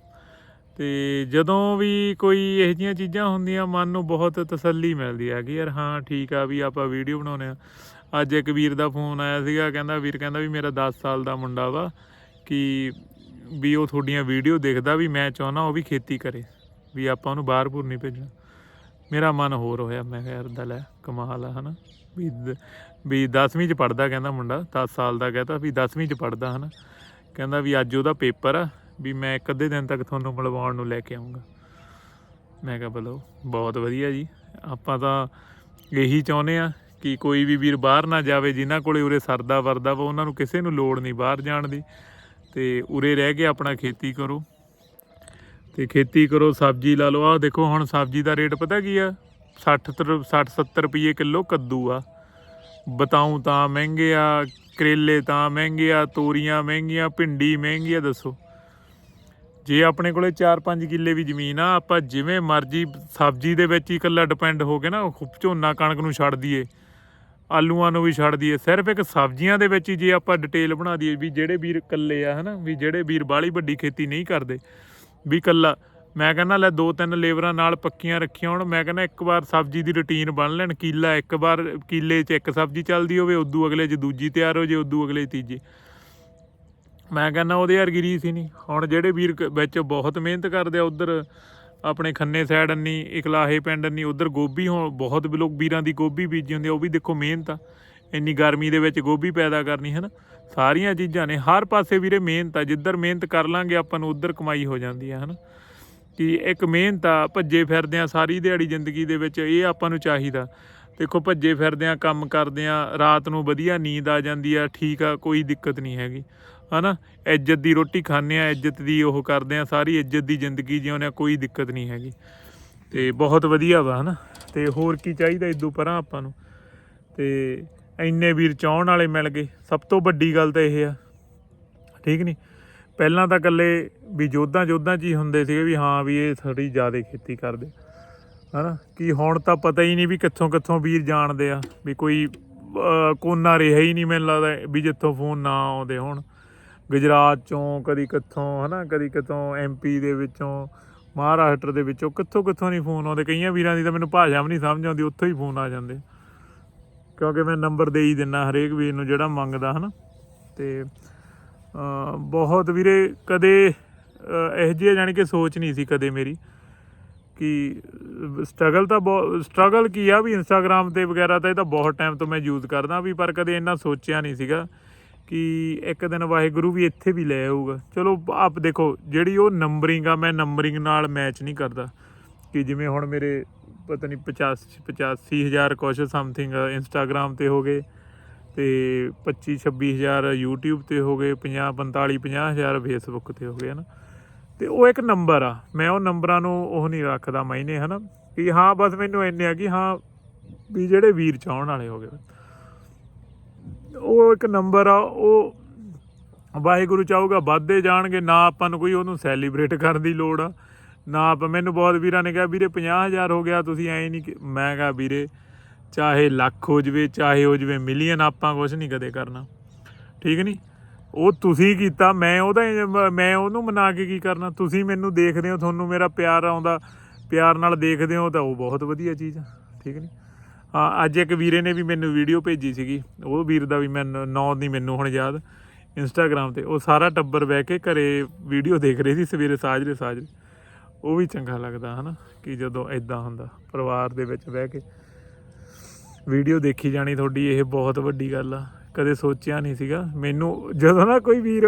S1: ਤੇ ਜਦੋਂ ਵੀ ਕੋਈ ਇਹੋ ਜਿਹੀਆਂ ਚੀਜ਼ਾਂ ਹੁੰਦੀਆਂ, ਮਨ ਨੂੰ ਬਹੁਤ ਤਸੱਲੀ ਮਿਲਦੀ ਹੈ ਕਿ ਯਾਰ ਹਾਂ, ਠੀਕ ਆ ਵੀ ਆਪਾਂ ਵੀਡੀਓ ਬਣਾਉਨੇ ਆ। ਅੱਜ ਇੱਕ ਵੀਰ ਦਾ ਫੋਨ ਆਇਆ ਸੀਗਾ, ਕਹਿੰਦਾ, ਵੀਰ ਕਹਿੰਦਾ ਵੀ ਮੇਰਾ 10 ਸਾਲ ਦਾ ਮੁੰਡਾ ਵਾ ਕਿ ਵੀ ਉਹ ਤੁਹਾਡੀਆਂ ਵੀਡੀਓ ਦੇਖਦਾ ਵੀ ਮੈਂ ਚਾਹੁੰਦਾ ਉਹ ਵੀ ਖੇਤੀ ਕਰੇ, ਵੀ ਆਪਾਂ ਉਹਨੂੰ ਬਾਹਰ ਬੂਰ ਨਹੀਂ ਭੇਜਣਾ। ਮੇਰਾ ਮਨ ਹੋਰ ਹੋਇਆ, ਮੈਂ ਕਿਹਾ, ਯਾਰ ਦਾ ਲੈ ਕਮਾਲ ਆ, ਹਨਾ। ਵੀ ਦ- ਵੀ 10ਵੀਂ ਚ ਪੜਦਾ ਕਹਿੰਦਾ ਮੁੰਡਾ 10 ਸਾਲ ਦਾ ਕਹਿੰਦਾ ਵੀ 10ਵੀਂ ਚ ਪੜਦਾ ਹਨਾ। ਕਹਿੰਦਾ ਵੀ ਅੱਜ ਉਹਦਾ ਪੇਪਰ ਆ ਵੀ ਮੈਂ ਇੱਕ ਅੱਧੇ ਦਿਨ ਤੱਕ ਤੁਹਾਨੂੰ ਮਿਲਵਾਉਣ ਨੂੰ ਲੈ ਕੇ ਆਉਂਗਾ ਮੈਂ ਕਿਹਾ, ਬਲੋ, ਬਹੁਤ ਵਧੀਆ ਜੀ। ਆਪਾਂ ਤਾਂ ਇਹੀ ਚਾਹੁੰਦੇ ਆ ਕਿ ਕੋਈ ਵੀ ਵੀਰ ਬਾਹਰ ਨਾ ਜਾਵੇ, ਜਿਨ੍ਹਾਂ ਕੋਲੇ ਉਰੇ ਸਰਦਾ ਵਰਦਾ ਵਾ, ਉਹਨਾਂ ਨੂੰ ਕਿਸੇ ਨੂੰ ਲੋੜ ਨਹੀਂ ਬਾਹਰ ਜਾਣ ਦੀ। ਤੇ ਉਰੇ ਰਹਿ ਕੇ ਆਪਣਾ ਖੇਤੀ ਕਰੋ। ਤੇ ਖੇਤੀ ਕਰੋ, ਸਬਜ਼ੀ ਲਾ ਲਓ। ਆਹ ਦੇਖੋ, ਹੁਣ ਸਬਜ਼ੀ ਦਾ ਰੇਟ ਪਤਾ ਕੀ ਆ? 60 60 70 ਰੁਪਏ ਕਿਲੋ ਕੱਦੂ ਆ। ਬਤਾਉ ਤਾਂ ਮਹਿੰਗੇ ਆ, ਕਰੇਲੇ ਤਾਂ ਮਹਿੰਗੇ ਆ, ਤੋਰੀਆਂ ਮਹਿੰਗੀਆਂ, ਭਿੰਡੀ ਮਹਿੰਗੀ ਆ, ਦੱਸੋ। ਜੇ ਆਪਣੇ ਕੋਲੇ 4-5 ਕਿੱਲੇ ਵੀ ਜ਼ਮੀਨ ਆ, ਆਪਾਂ ਜਿਵੇਂ ਮਰਜ਼ੀ ਸਬਜ਼ੀ ਦੇ ਵਿੱਚ ਹੀ ਇਕੱਲਾ ਡਿਪੈਂਡ ਹੋ ਕੇ ਨਾ ਖੁ- ਝੋਨਾ ਕਣਕ ਨੂੰ ਛੱਡ ਦਈਏ, ਆਲੂਆਂ ਨੂੰ ਵੀ ਛੱਡ ਦਈਏ, ਸਿਰਫ ਇੱਕ ਸਬਜ਼ੀਆਂ ਦੇ ਵਿੱਚ ਹੀ ਜੇ ਆਪਾਂ ਡਿਟੇਲ ਬਣਾ ਦਈਏ ਵੀ ਜਿਹੜੇ ਵੀਰ ਇਕੱਲੇ ਆ, ਹਨਾ, ਵੀ ਜਿਹੜੇ ਵੀਰ ਬਾਹਲੀ ਵੱਡੀ ਖੇਤੀ ਨਹੀਂ ਕਰਦੇ, ਵੀ ਇਕੱਲਾ, ਮੈਂ ਕਹਿੰਦਾ ਲੈ ਦੋ ਤਿੰਨ ਲੇਬਰਾਂ ਨਾਲ ਪੱਕੀਆਂ ਰੱਖੀਆਂ ਹੋਣ, ਮੈਂ ਕਹਿੰਦਾ ਇੱਕ ਵਾਰ ਸਬਜ਼ੀ ਦੀ ਰੁਟੀਨ ਬਣ ਲੈਣ, ਕੀਲਾ ਇੱਕ ਵਾਰ ਕੀਲੇ 'ਚ ਇੱਕ ਸਬਜ਼ੀ ਚੱਲਦੀ ਹੋਵੇ, ਉਦੋਂ ਅਗਲੇ 'ਚ ਦੂਜੀ ਤਿਆਰ ਹੋ ਜੇ, ਉਦੋਂ ਅਗਲੇ 'ਚ ਤੀਜੀ। ਮੈਂ ਕਹਿੰਦਾ ਉਹਦੇ ਵਰਗੀ ਰੀਸ ਹੀ ਨਹੀਂ। ਹੁਣ ਜਿਹੜੇ ਵੀਰ ਵਿੱਚ ਬਹੁਤ ਮਿਹਨਤ ਕਰਦੇ ਆ, ਉਧਰ ਆਪਣੇ ਖੰਨੇ ਸਾਈਡ ਅੰਨੀ ਇਕਲਾਹੇ ਪਿੰਡ ਅੰਨੀ ਉਧਰ ਗੋਭੀ ਹੁਣ ਬਹੁਤ ਲੋਕ ਵੀਰਾਂ ਦੀ ਗੋਭੀ ਬੀਜੀ ਹੁੰਦੀ ਆ, ਉਹ ਵੀ ਦੇਖੋ ਮਿਹਨਤ ਆ। ਇੰਨੀ ਗਰਮੀ ਦੇ ਵਿੱਚ ਗੋਭੀ ਪੈਦਾ ਕਰਨੀ ਹੈ ਨਾ ਸਾਰੀਆਂ ਚੀਜ਼ਾਂ ਨੇ। ਹਰ ਪਾਸੇ ਵੀਰੇ ਮਿਹਨਤ ਆ। ਜਿੱਧਰ ਮਿਹਨਤ ਕਰ ਲਾਂਗੇ, ਆਪਾਂ ਨੂੰ ਉਧਰ ਕਮਾਈ ਹੋ ਜਾਂਦੀ ਆ, ਹਨਾ? ਕਿ ਇੱਕ ਮਿਹਨਤ ਆ, ਭੱਜੇ ਫਿਰਦੇ ਆ ਸਾਰੀ ਦਿਹਾੜੀ ਜ਼ਿੰਦਗੀ ਦੇ ਵਿੱਚ, ਇਹ ਆਪਾਂ ਨੂੰ ਚਾਹੀਦਾ। ਦੇਖੋ, ਭੱਜੇ ਫਿਰਦੇ ਆ, ਕੰਮ ਕਰਦੇ ਆ, ਰਾਤ ਨੂੰ ਵਧੀਆ ਨੀਂਦ ਆ ਜਾਂਦੀ ਆ, ਠੀਕ ਆ, ਕੋਈ ਦਿੱਕਤ ਨਹੀਂ ਹੈਗੀ। ਹਨਾ? ਇੱਜ਼ਤ ਦੀ ਰੋਟੀ ਖਾਂਦੇ ਆ ਇੱਜ਼ਤ ਦੀ ਉਹ ਕਰਦੇ ਆ ਸਾਰੀ ਇੱਜ਼ਤ ਦੀ ਜ਼ਿੰਦਗੀ ਜਿਉਂਦੇ ਆ ਕੋਈ ਦਿੱਕਤ ਨਹੀਂ ਹੈਗੀ। ਤੇ ਬਹੁਤ ਵਧੀਆ ਵਾ, ਹਨਾ? ਤੇ ਹੋਰ ਕੀ ਚਾਹੀਦਾ ਇਦੋਂ ਪਰਾਂ ਆਪਾਂ ਨੂੰ? ਤੇ ਇੰਨੇ ਵੀਰ ਚਾਹਣ ਵਾਲੇ ਮਿਲ ਗਏ। ਸਭ ਤੋਂ ਵੱਡੀ ਗੱਲ ਤਾਂ ਇਹ ਆ। ਠੀਕ ਨਹੀਂ ਪਹਿਲਾਂ ਤਾਂ ਇਕੱਲੇ ਵੀ ਜੋਧਾਂ ਜੋਧਾਂ ਚ ਹੀ ਹੁੰਦੇ ਸੀਗੇ ਵੀ ਹਾਂ ਵੀ ਇਹ ਥੋੜੀ ਜ਼ਿਆਦਾ ਖੇਤੀ ਕਰਦੇ। ਹਨਾ? ਕਿ ਹੁਣ ਤਾਂ ਪਤਾ ਹੀ ਨਹੀਂ ਵੀ ਕਿੱਥੋਂ ਕਿੱਥੋਂ ਵੀਰ ਜਾਣਦੇ ਆ। ਵੀ ਕੋਈ ਕੋਨਾ ਰਿਹਾ ਹੀ ਨਹੀਂ ਮੈਨੂੰ ਲੱਗਦਾ ਵੀ ਜਿੱਥੋਂ ਫੋਨ ਨਾ ਆਉਂਦੇ ਹੋਣ। ਗੁਜਰਾਤ ਚੋਂ ਕਦੀ ਕਿੱਥੋਂ, ਹਨਾ, ਕਦੀ ਕਿਤੋਂ ਐਮਪੀ ਦੇ ਵਿੱਚੋਂ, ਮਹਾਰਾਸ਼ਟਰ ਦੇ ਵਿੱਚੋਂ, ਕਿੱਥੋਂ ਕਿੱਥੋਂ ਨਹੀਂ ਫੋਨ ਆਉਂਦੇ। ਕਈਆਂ ਵੀਰਾਂ ਦੀ ਤਾਂ ਮੈਨੂੰ ਭਾਸ਼ਾ ਵੀ ਨਹੀਂ ਸਮਝ ਆਉਂਦੀ, ਉੱਥੋਂ ਹੀ ਫੋਨ ਆ ਜਾਂਦੇ। ਕਿਉਂਕਿ ਮੈਂ ਨੰਬਰ ਦੇ ਹੀ ਦਿੰਨਾ ਹਰੇਕ ਵੀਰ ਨੂੰ ਜਿਹੜਾ ਮੰਗਦਾ, ਹਨਾ। ਤੇ, ਅਹ, ਬਹੁਤ ਵੀਰੇ, ਕਦੇ, ਅਹ, ਇਹੋ ਜਿਹੀ ਜਾਣੀ ਕਿ ਸੋਚ ਨਹੀਂ ਸੀ ਕਦੇ ਮੇਰੀ ਕਿ ਸਟਰਗਲ ਤਾਂ ਬਹੁਤ ਸਟਰਗਲ ਕੀ ਆ ਵੀ ਇੰਸਟਾਗ੍ਰam ਤੇ ਵਗੈਰਾ ਤਾਂ ਇਹ ਤਾਂ ਬਹੁਤ ਟਾਈਮ ਤੋਂ ਮੈਂ ਯੂਜ਼ ਕਰਦਾ ਵੀ, ਪਰ ਕਦੇ ਇੰਨਾ ਸੋਚਿਆ ਨਹੀਂ ਸੀਗਾ। ਕਿ ਇੱਕ ਦਿਨ ਵਾਹਿਗੁਰੂ ਵੀ ਇੱਥੇ ਵੀ ਲੈ ਆਊਗਾ। ਚਲੋ, ਆਪ ਦੇਖੋ, ਜਿਹੜੀ ਉਹ ਨੰਬਰਿੰਗ ਆ, ਮੈਂ ਨੰਬਰਿੰਗ ਨਾਲ ਮੈਚ ਨਹੀਂ ਕਰਦਾ। ਕਿ ਜਿਵੇਂ ਹੁਣ ਮੇਰੇ ਪਤਾ ਨਹੀਂ 50 85000 ਕੁਛ ਸਮਥਿੰਗ ਇੰਸਟਾਗ੍ਰam ਤੇ ਹੋ ਗਏ ਤੇ 25 26000 YouTube ਤੇ ਹੋ ਗਏ 50 45 50000 ਫੇਸਬੁੱਕ ਤੇ ਹੋ ਗਏ, ਹਨਾ। ਤੇ ਉਹ ਇੱਕ ਨੰਬਰ ਆ। ਮੈਂ ਉਹ ਨੰਬਰਾਂ ਨੂੰ ਉਹ ਨਹੀਂ ਰੱਖਦਾ, ਮਾਇਨੇ, ਹਨਾ। ਕਿ ਹਾਂ, ਬਸ ਮੈਨੂੰ ਇੰਨੇ ਆ ਕਿ ਹਾਂ, ਵੀ ਜਿਹੜੇ ਵੀਰ ਚਾਹਣ ਵਾਲੇ ਹੋ ਗਏ। ਉਹ ਇੱਕ ਨੰਬਰ ਆ, ਉਹ ਵਾਹਿਗੁਰੂ ਚਾਹੂਗਾ ਵੱਧਦੇ ਜਾਣਗੇ, ਨਾ ਆਪਾਂ ਨੂੰ ਕੋਈ ਉਹਨੂੰ ਸੈਲੀਬ੍ਰੇਟ ਕਰਨ ਦੀ ਲੋੜ ਆ, ਨਾ ਆਪਾਂ, ਮੈਨੂੰ ਬਹੁਤ ਵੀਰਾਂ ਨੇ ਕਿਹਾ, ਵੀਰੇ 50000 ਹੋ ਗਿਆ, ਤੁਸੀਂ ਐਂ ਨਹੀਂ ਮੈਂ ਕਿਹਾ ਵੀਰੇ ਚਾਹੇ ਲੱਖ ਹੋ ਜਵੇ, ਚਾਹੇ ਹੋ ਜਵੇ ਮਿਲੀਅਨ, ਆਪਾਂ ਕੁਝ ਨਹੀਂ ਕਦੇ ਕਰਨਾ। ਠੀਕ ਨਹੀਂ? ਉਹ ਤੁਸੀਂ ਕੀਤਾ, ਮੈਂ ਉਹਦਾ ਹੀ- ਮੈਂ ਉਹਨੂੰ ਮਨਾ ਕੇ ਕੀ ਕਰਨਾ? ਤੁਸੀਂ ਮੈਨੂੰ ਦੇਖਦੇ ਹੋ, ਤੁਹਾਨੂੰ ਮੇਰਾ ਪਿਆਰ ਆਉਂਦਾ, ਪਿਆਰ ਨਾਲ ਦੇਖਦੇ ਹੋ, ਤਾਂ ਉਹ ਬਹੁਤ ਵਧੀਆ ਚੀਜ਼ ਆ। ਠੀਕ ਨਹੀਂ? ਅੱਜ ਇੱਕ ਵੀਰੇ ਨੇ ਵੀ ਮੈਨੂੰ ਵੀਡੀਓ ਭੇਜੀ ਸੀਗੀ। ਉਹ ਵੀਰ ਦਾ ਵੀ ਮੈਂ ਨਾਂ ਨਹੀਂ ਮੈਨੂੰ ਹੁਣ ਯਾਦ ਇੰਸਟਾਗ੍ਰam ਤੇ। ਉਹ ਸਾਰਾ ਟੱਬਰ ਬਹਿ ਕੇ ਘਰੇ ਵੀਡੀਓ ਦੇਖ ਰਹੇ ਸੀ, ਸਵੇਰੇ ਸਾਜਰੇ ਸਾਜਰੇ। ਉਹ ਵੀ ਚੰਗਾ ਲੱਗਦਾ, ਹਨਾ, ਕਿ ਜਦੋਂ ਐਦਾਂ ਹੁੰਦਾ, ਪਰਿਵਾਰ ਦੇ ਵਿੱਚ ਬਹਿ ਕੇ ਵੀਡੀਓ ਦੇਖੀ ਜਾਣੀ ਤੁਹਾਡੀ, ਇਹ ਬਹੁਤ ਵੱਡੀ ਗੱਲ ਆ। ਕਦੇ ਸੋਚਿਆ ਨਹੀਂ ਸੀਗਾ। ਮੈਨੂੰ ਜਦੋਂ ਨਾ ਕੋਈ ਵੀਰ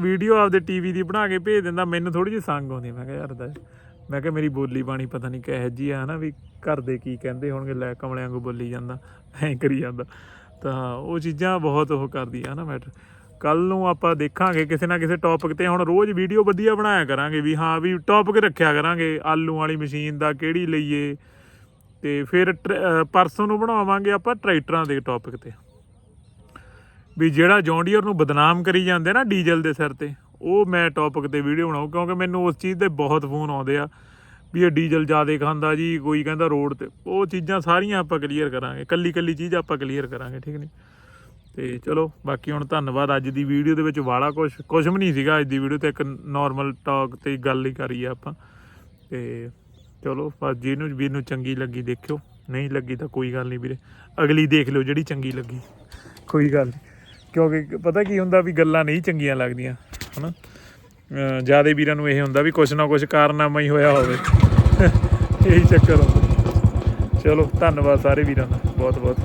S1: ਵੀਡੀਓ ਆਪਦੇ ਟੀਵੀ ਦੀ ਬਣਾ ਕੇ ਭੇਜ ਦਿੰਦਾ, ਮੈਨੂੰ ਥੋੜੀ ਜਿਹੀ ਸੰਗ ਆਉਂਦੀ। ਮੈਂ ਕਿਹਾ, ਯਾਰ ਦਾ ਮੈਂ ਕਿਹਾ ਮੇਰੀ ਬੋਲੀ ਬਾਣੀ ਪਤਾ ਨਹੀਂ ਕਿਹੋ ਜੀ ਆ, ਹਨਾ ਵੀ ਘਰ ਦੇ ਕੀ ਕਹਿੰਦੇ ਹੋਣਗੇ, ਲੈ ਕਮਲਿਆਂ ਵਾਂਗੂ ਬੋਲੀ ਜਾਂਦਾ, ਐਂ ਕਰੀ ਜਾਂਦਾ। ਤਾਂ ਉਹ ਚੀਜ਼ਾਂ ਬਹੁਤ ਉਹ ਕਰਦੀਆਂ ਨਾ ਮੈਟਰ ਕੱਲ ਨੂੰ ਆਪਾਂ ਦੇਖਾਂਗੇ ਕਿਸੇ ਨਾ ਕਿਸੇ ਟੌਪਿਕ ਤੇ ਹੁਣ ਰੋਜ਼ ਵੀਡੀਓ ਵਧੀਆ ਬਣਾਇਆ ਕਰਾਂਗੇ ਵੀ ਹਾਂ, ਵੀ ਟੌਪਿਕ ਰੱਖਿਆ ਕਰਾਂਗੇ, ਆਲੂ ਵਾਲੀ ਮਸ਼ੀਨ ਦਾ ਕਿਹੜੀ ਲਈਏ। ਤੇ ਫਿਰ ਟਰ- ਪਰਸੋਂ ਨੂੰ ਬਣਾਵਾਂਗੇ ਆਪਾਂ ਟਰੈਕਟਰਾਂ ਦੇ ਟੌਪਿਕ ਤੇ। ਵੀ ਜਿਹੜਾ ਜੌਂਡੀਅਰ ਨੂੰ ਬਦਨਾਮ ਕਰੀ ਜਾਂਦੇ ਨਾ, ਡੀਜ਼ਲ ਦੇ ਸਿਰ ਤੇ। ਉਹ ਮੈਂ ਟੌਪਿਕ ਤੇ ਵੀਡੀਓ ਬਣਾਉ ਕਿਉਂਕਿ ਮੈਨੂੰ ਉਸ ਚੀਜ਼ ਦੇ ਬਹੁਤ ਫੋਨ ਆਉਂਦੇ ਆ, ਵੀ ਇਹ ਡੀਜ਼ਲ ਜ਼ਿਆਦਾ ਖਾਂਦਾ ਜੀ, ਕੋਈ ਕਹਿੰਦਾ ਰੋਡ ਤੇ, ਉਹ ਚੀਜ਼ਾਂ ਸਾਰੀਆਂ ਆਪਾਂ ਕਲੀਅਰ ਕਰਾਂਗੇ ਕੱਲੀ ਕੱਲੀ ਚੀਜ਼ ਆਪਾਂ ਕਲੀਅਰ ਕਰਾਂਗੇ, ਠੀਕ ਨਹੀਂ ਤੇ ਚਲੋ, ਬਾਕੀ ਹੁਣ ਧੰਨਵਾਦ, ਅੱਜ ਦੀ ਵੀਡੀਓ ਦੇ ਵਿੱਚ ਵਾਲਾ ਕੁਝ ਕੁਝ ਵੀ ਨਹੀਂ ਸੀਗਾ ਅੱਜ ਦੀ ਵੀਡੀਓ ਤੇ, ਇੱਕ ਨਾਰਮਲ ਟਾਕ ਤੇ ਗੱਲ ਹੀ ਕਰੀ ਆ ਆਪਾਂ, ਤੇ ਚਲੋ, ਬਸ ਜਿਹਨੂੰ ਵੀਰ ਨੂੰ ਚੰਗੀ ਲੱਗੀ ਦੇਖਿਓ, ਨਹੀਂ ਲੱਗੀ ਤਾਂ ਕੋਈ ਗੱਲ ਨਹੀਂ ਵੀਰੇ, ਅਗਲੀ ਦੇਖ ਲਿਓ ਜਿਹੜੀ ਚੰਗੀ ਲੱਗੀ, ਕੋਈ ਗੱਲ ਨਹੀਂ ਕਿਉਂਕਿ ਪਤਾ ਕੀ ਹੁੰਦਾ ਵੀ ਗੱਲਾਂ ਨਹੀਂ ਚੰਗੀਆਂ ਲੱਗਦੀਆਂ। ਹਨਾ? ਜਿਆਦੇ ਵੀਰਾਂ ਨੂੰ ਇਹ ਹੁੰਦਾ ਵੀ ਕੁਛ ਨਾ ਕੁਛ ਕਾਰਨਾਮਾ ਹੀ ਹੋਇਆ ਹੋਵੇ। ਇਹੀ ਚੱਕਰ ਹੁੰਦਾ। ਚਲੋ, ਧੰਨਵਾਦ ਸਾਰੇ ਵੀਰਾਂ ਦਾ। ਬਹੁਤ ਬਹੁਤ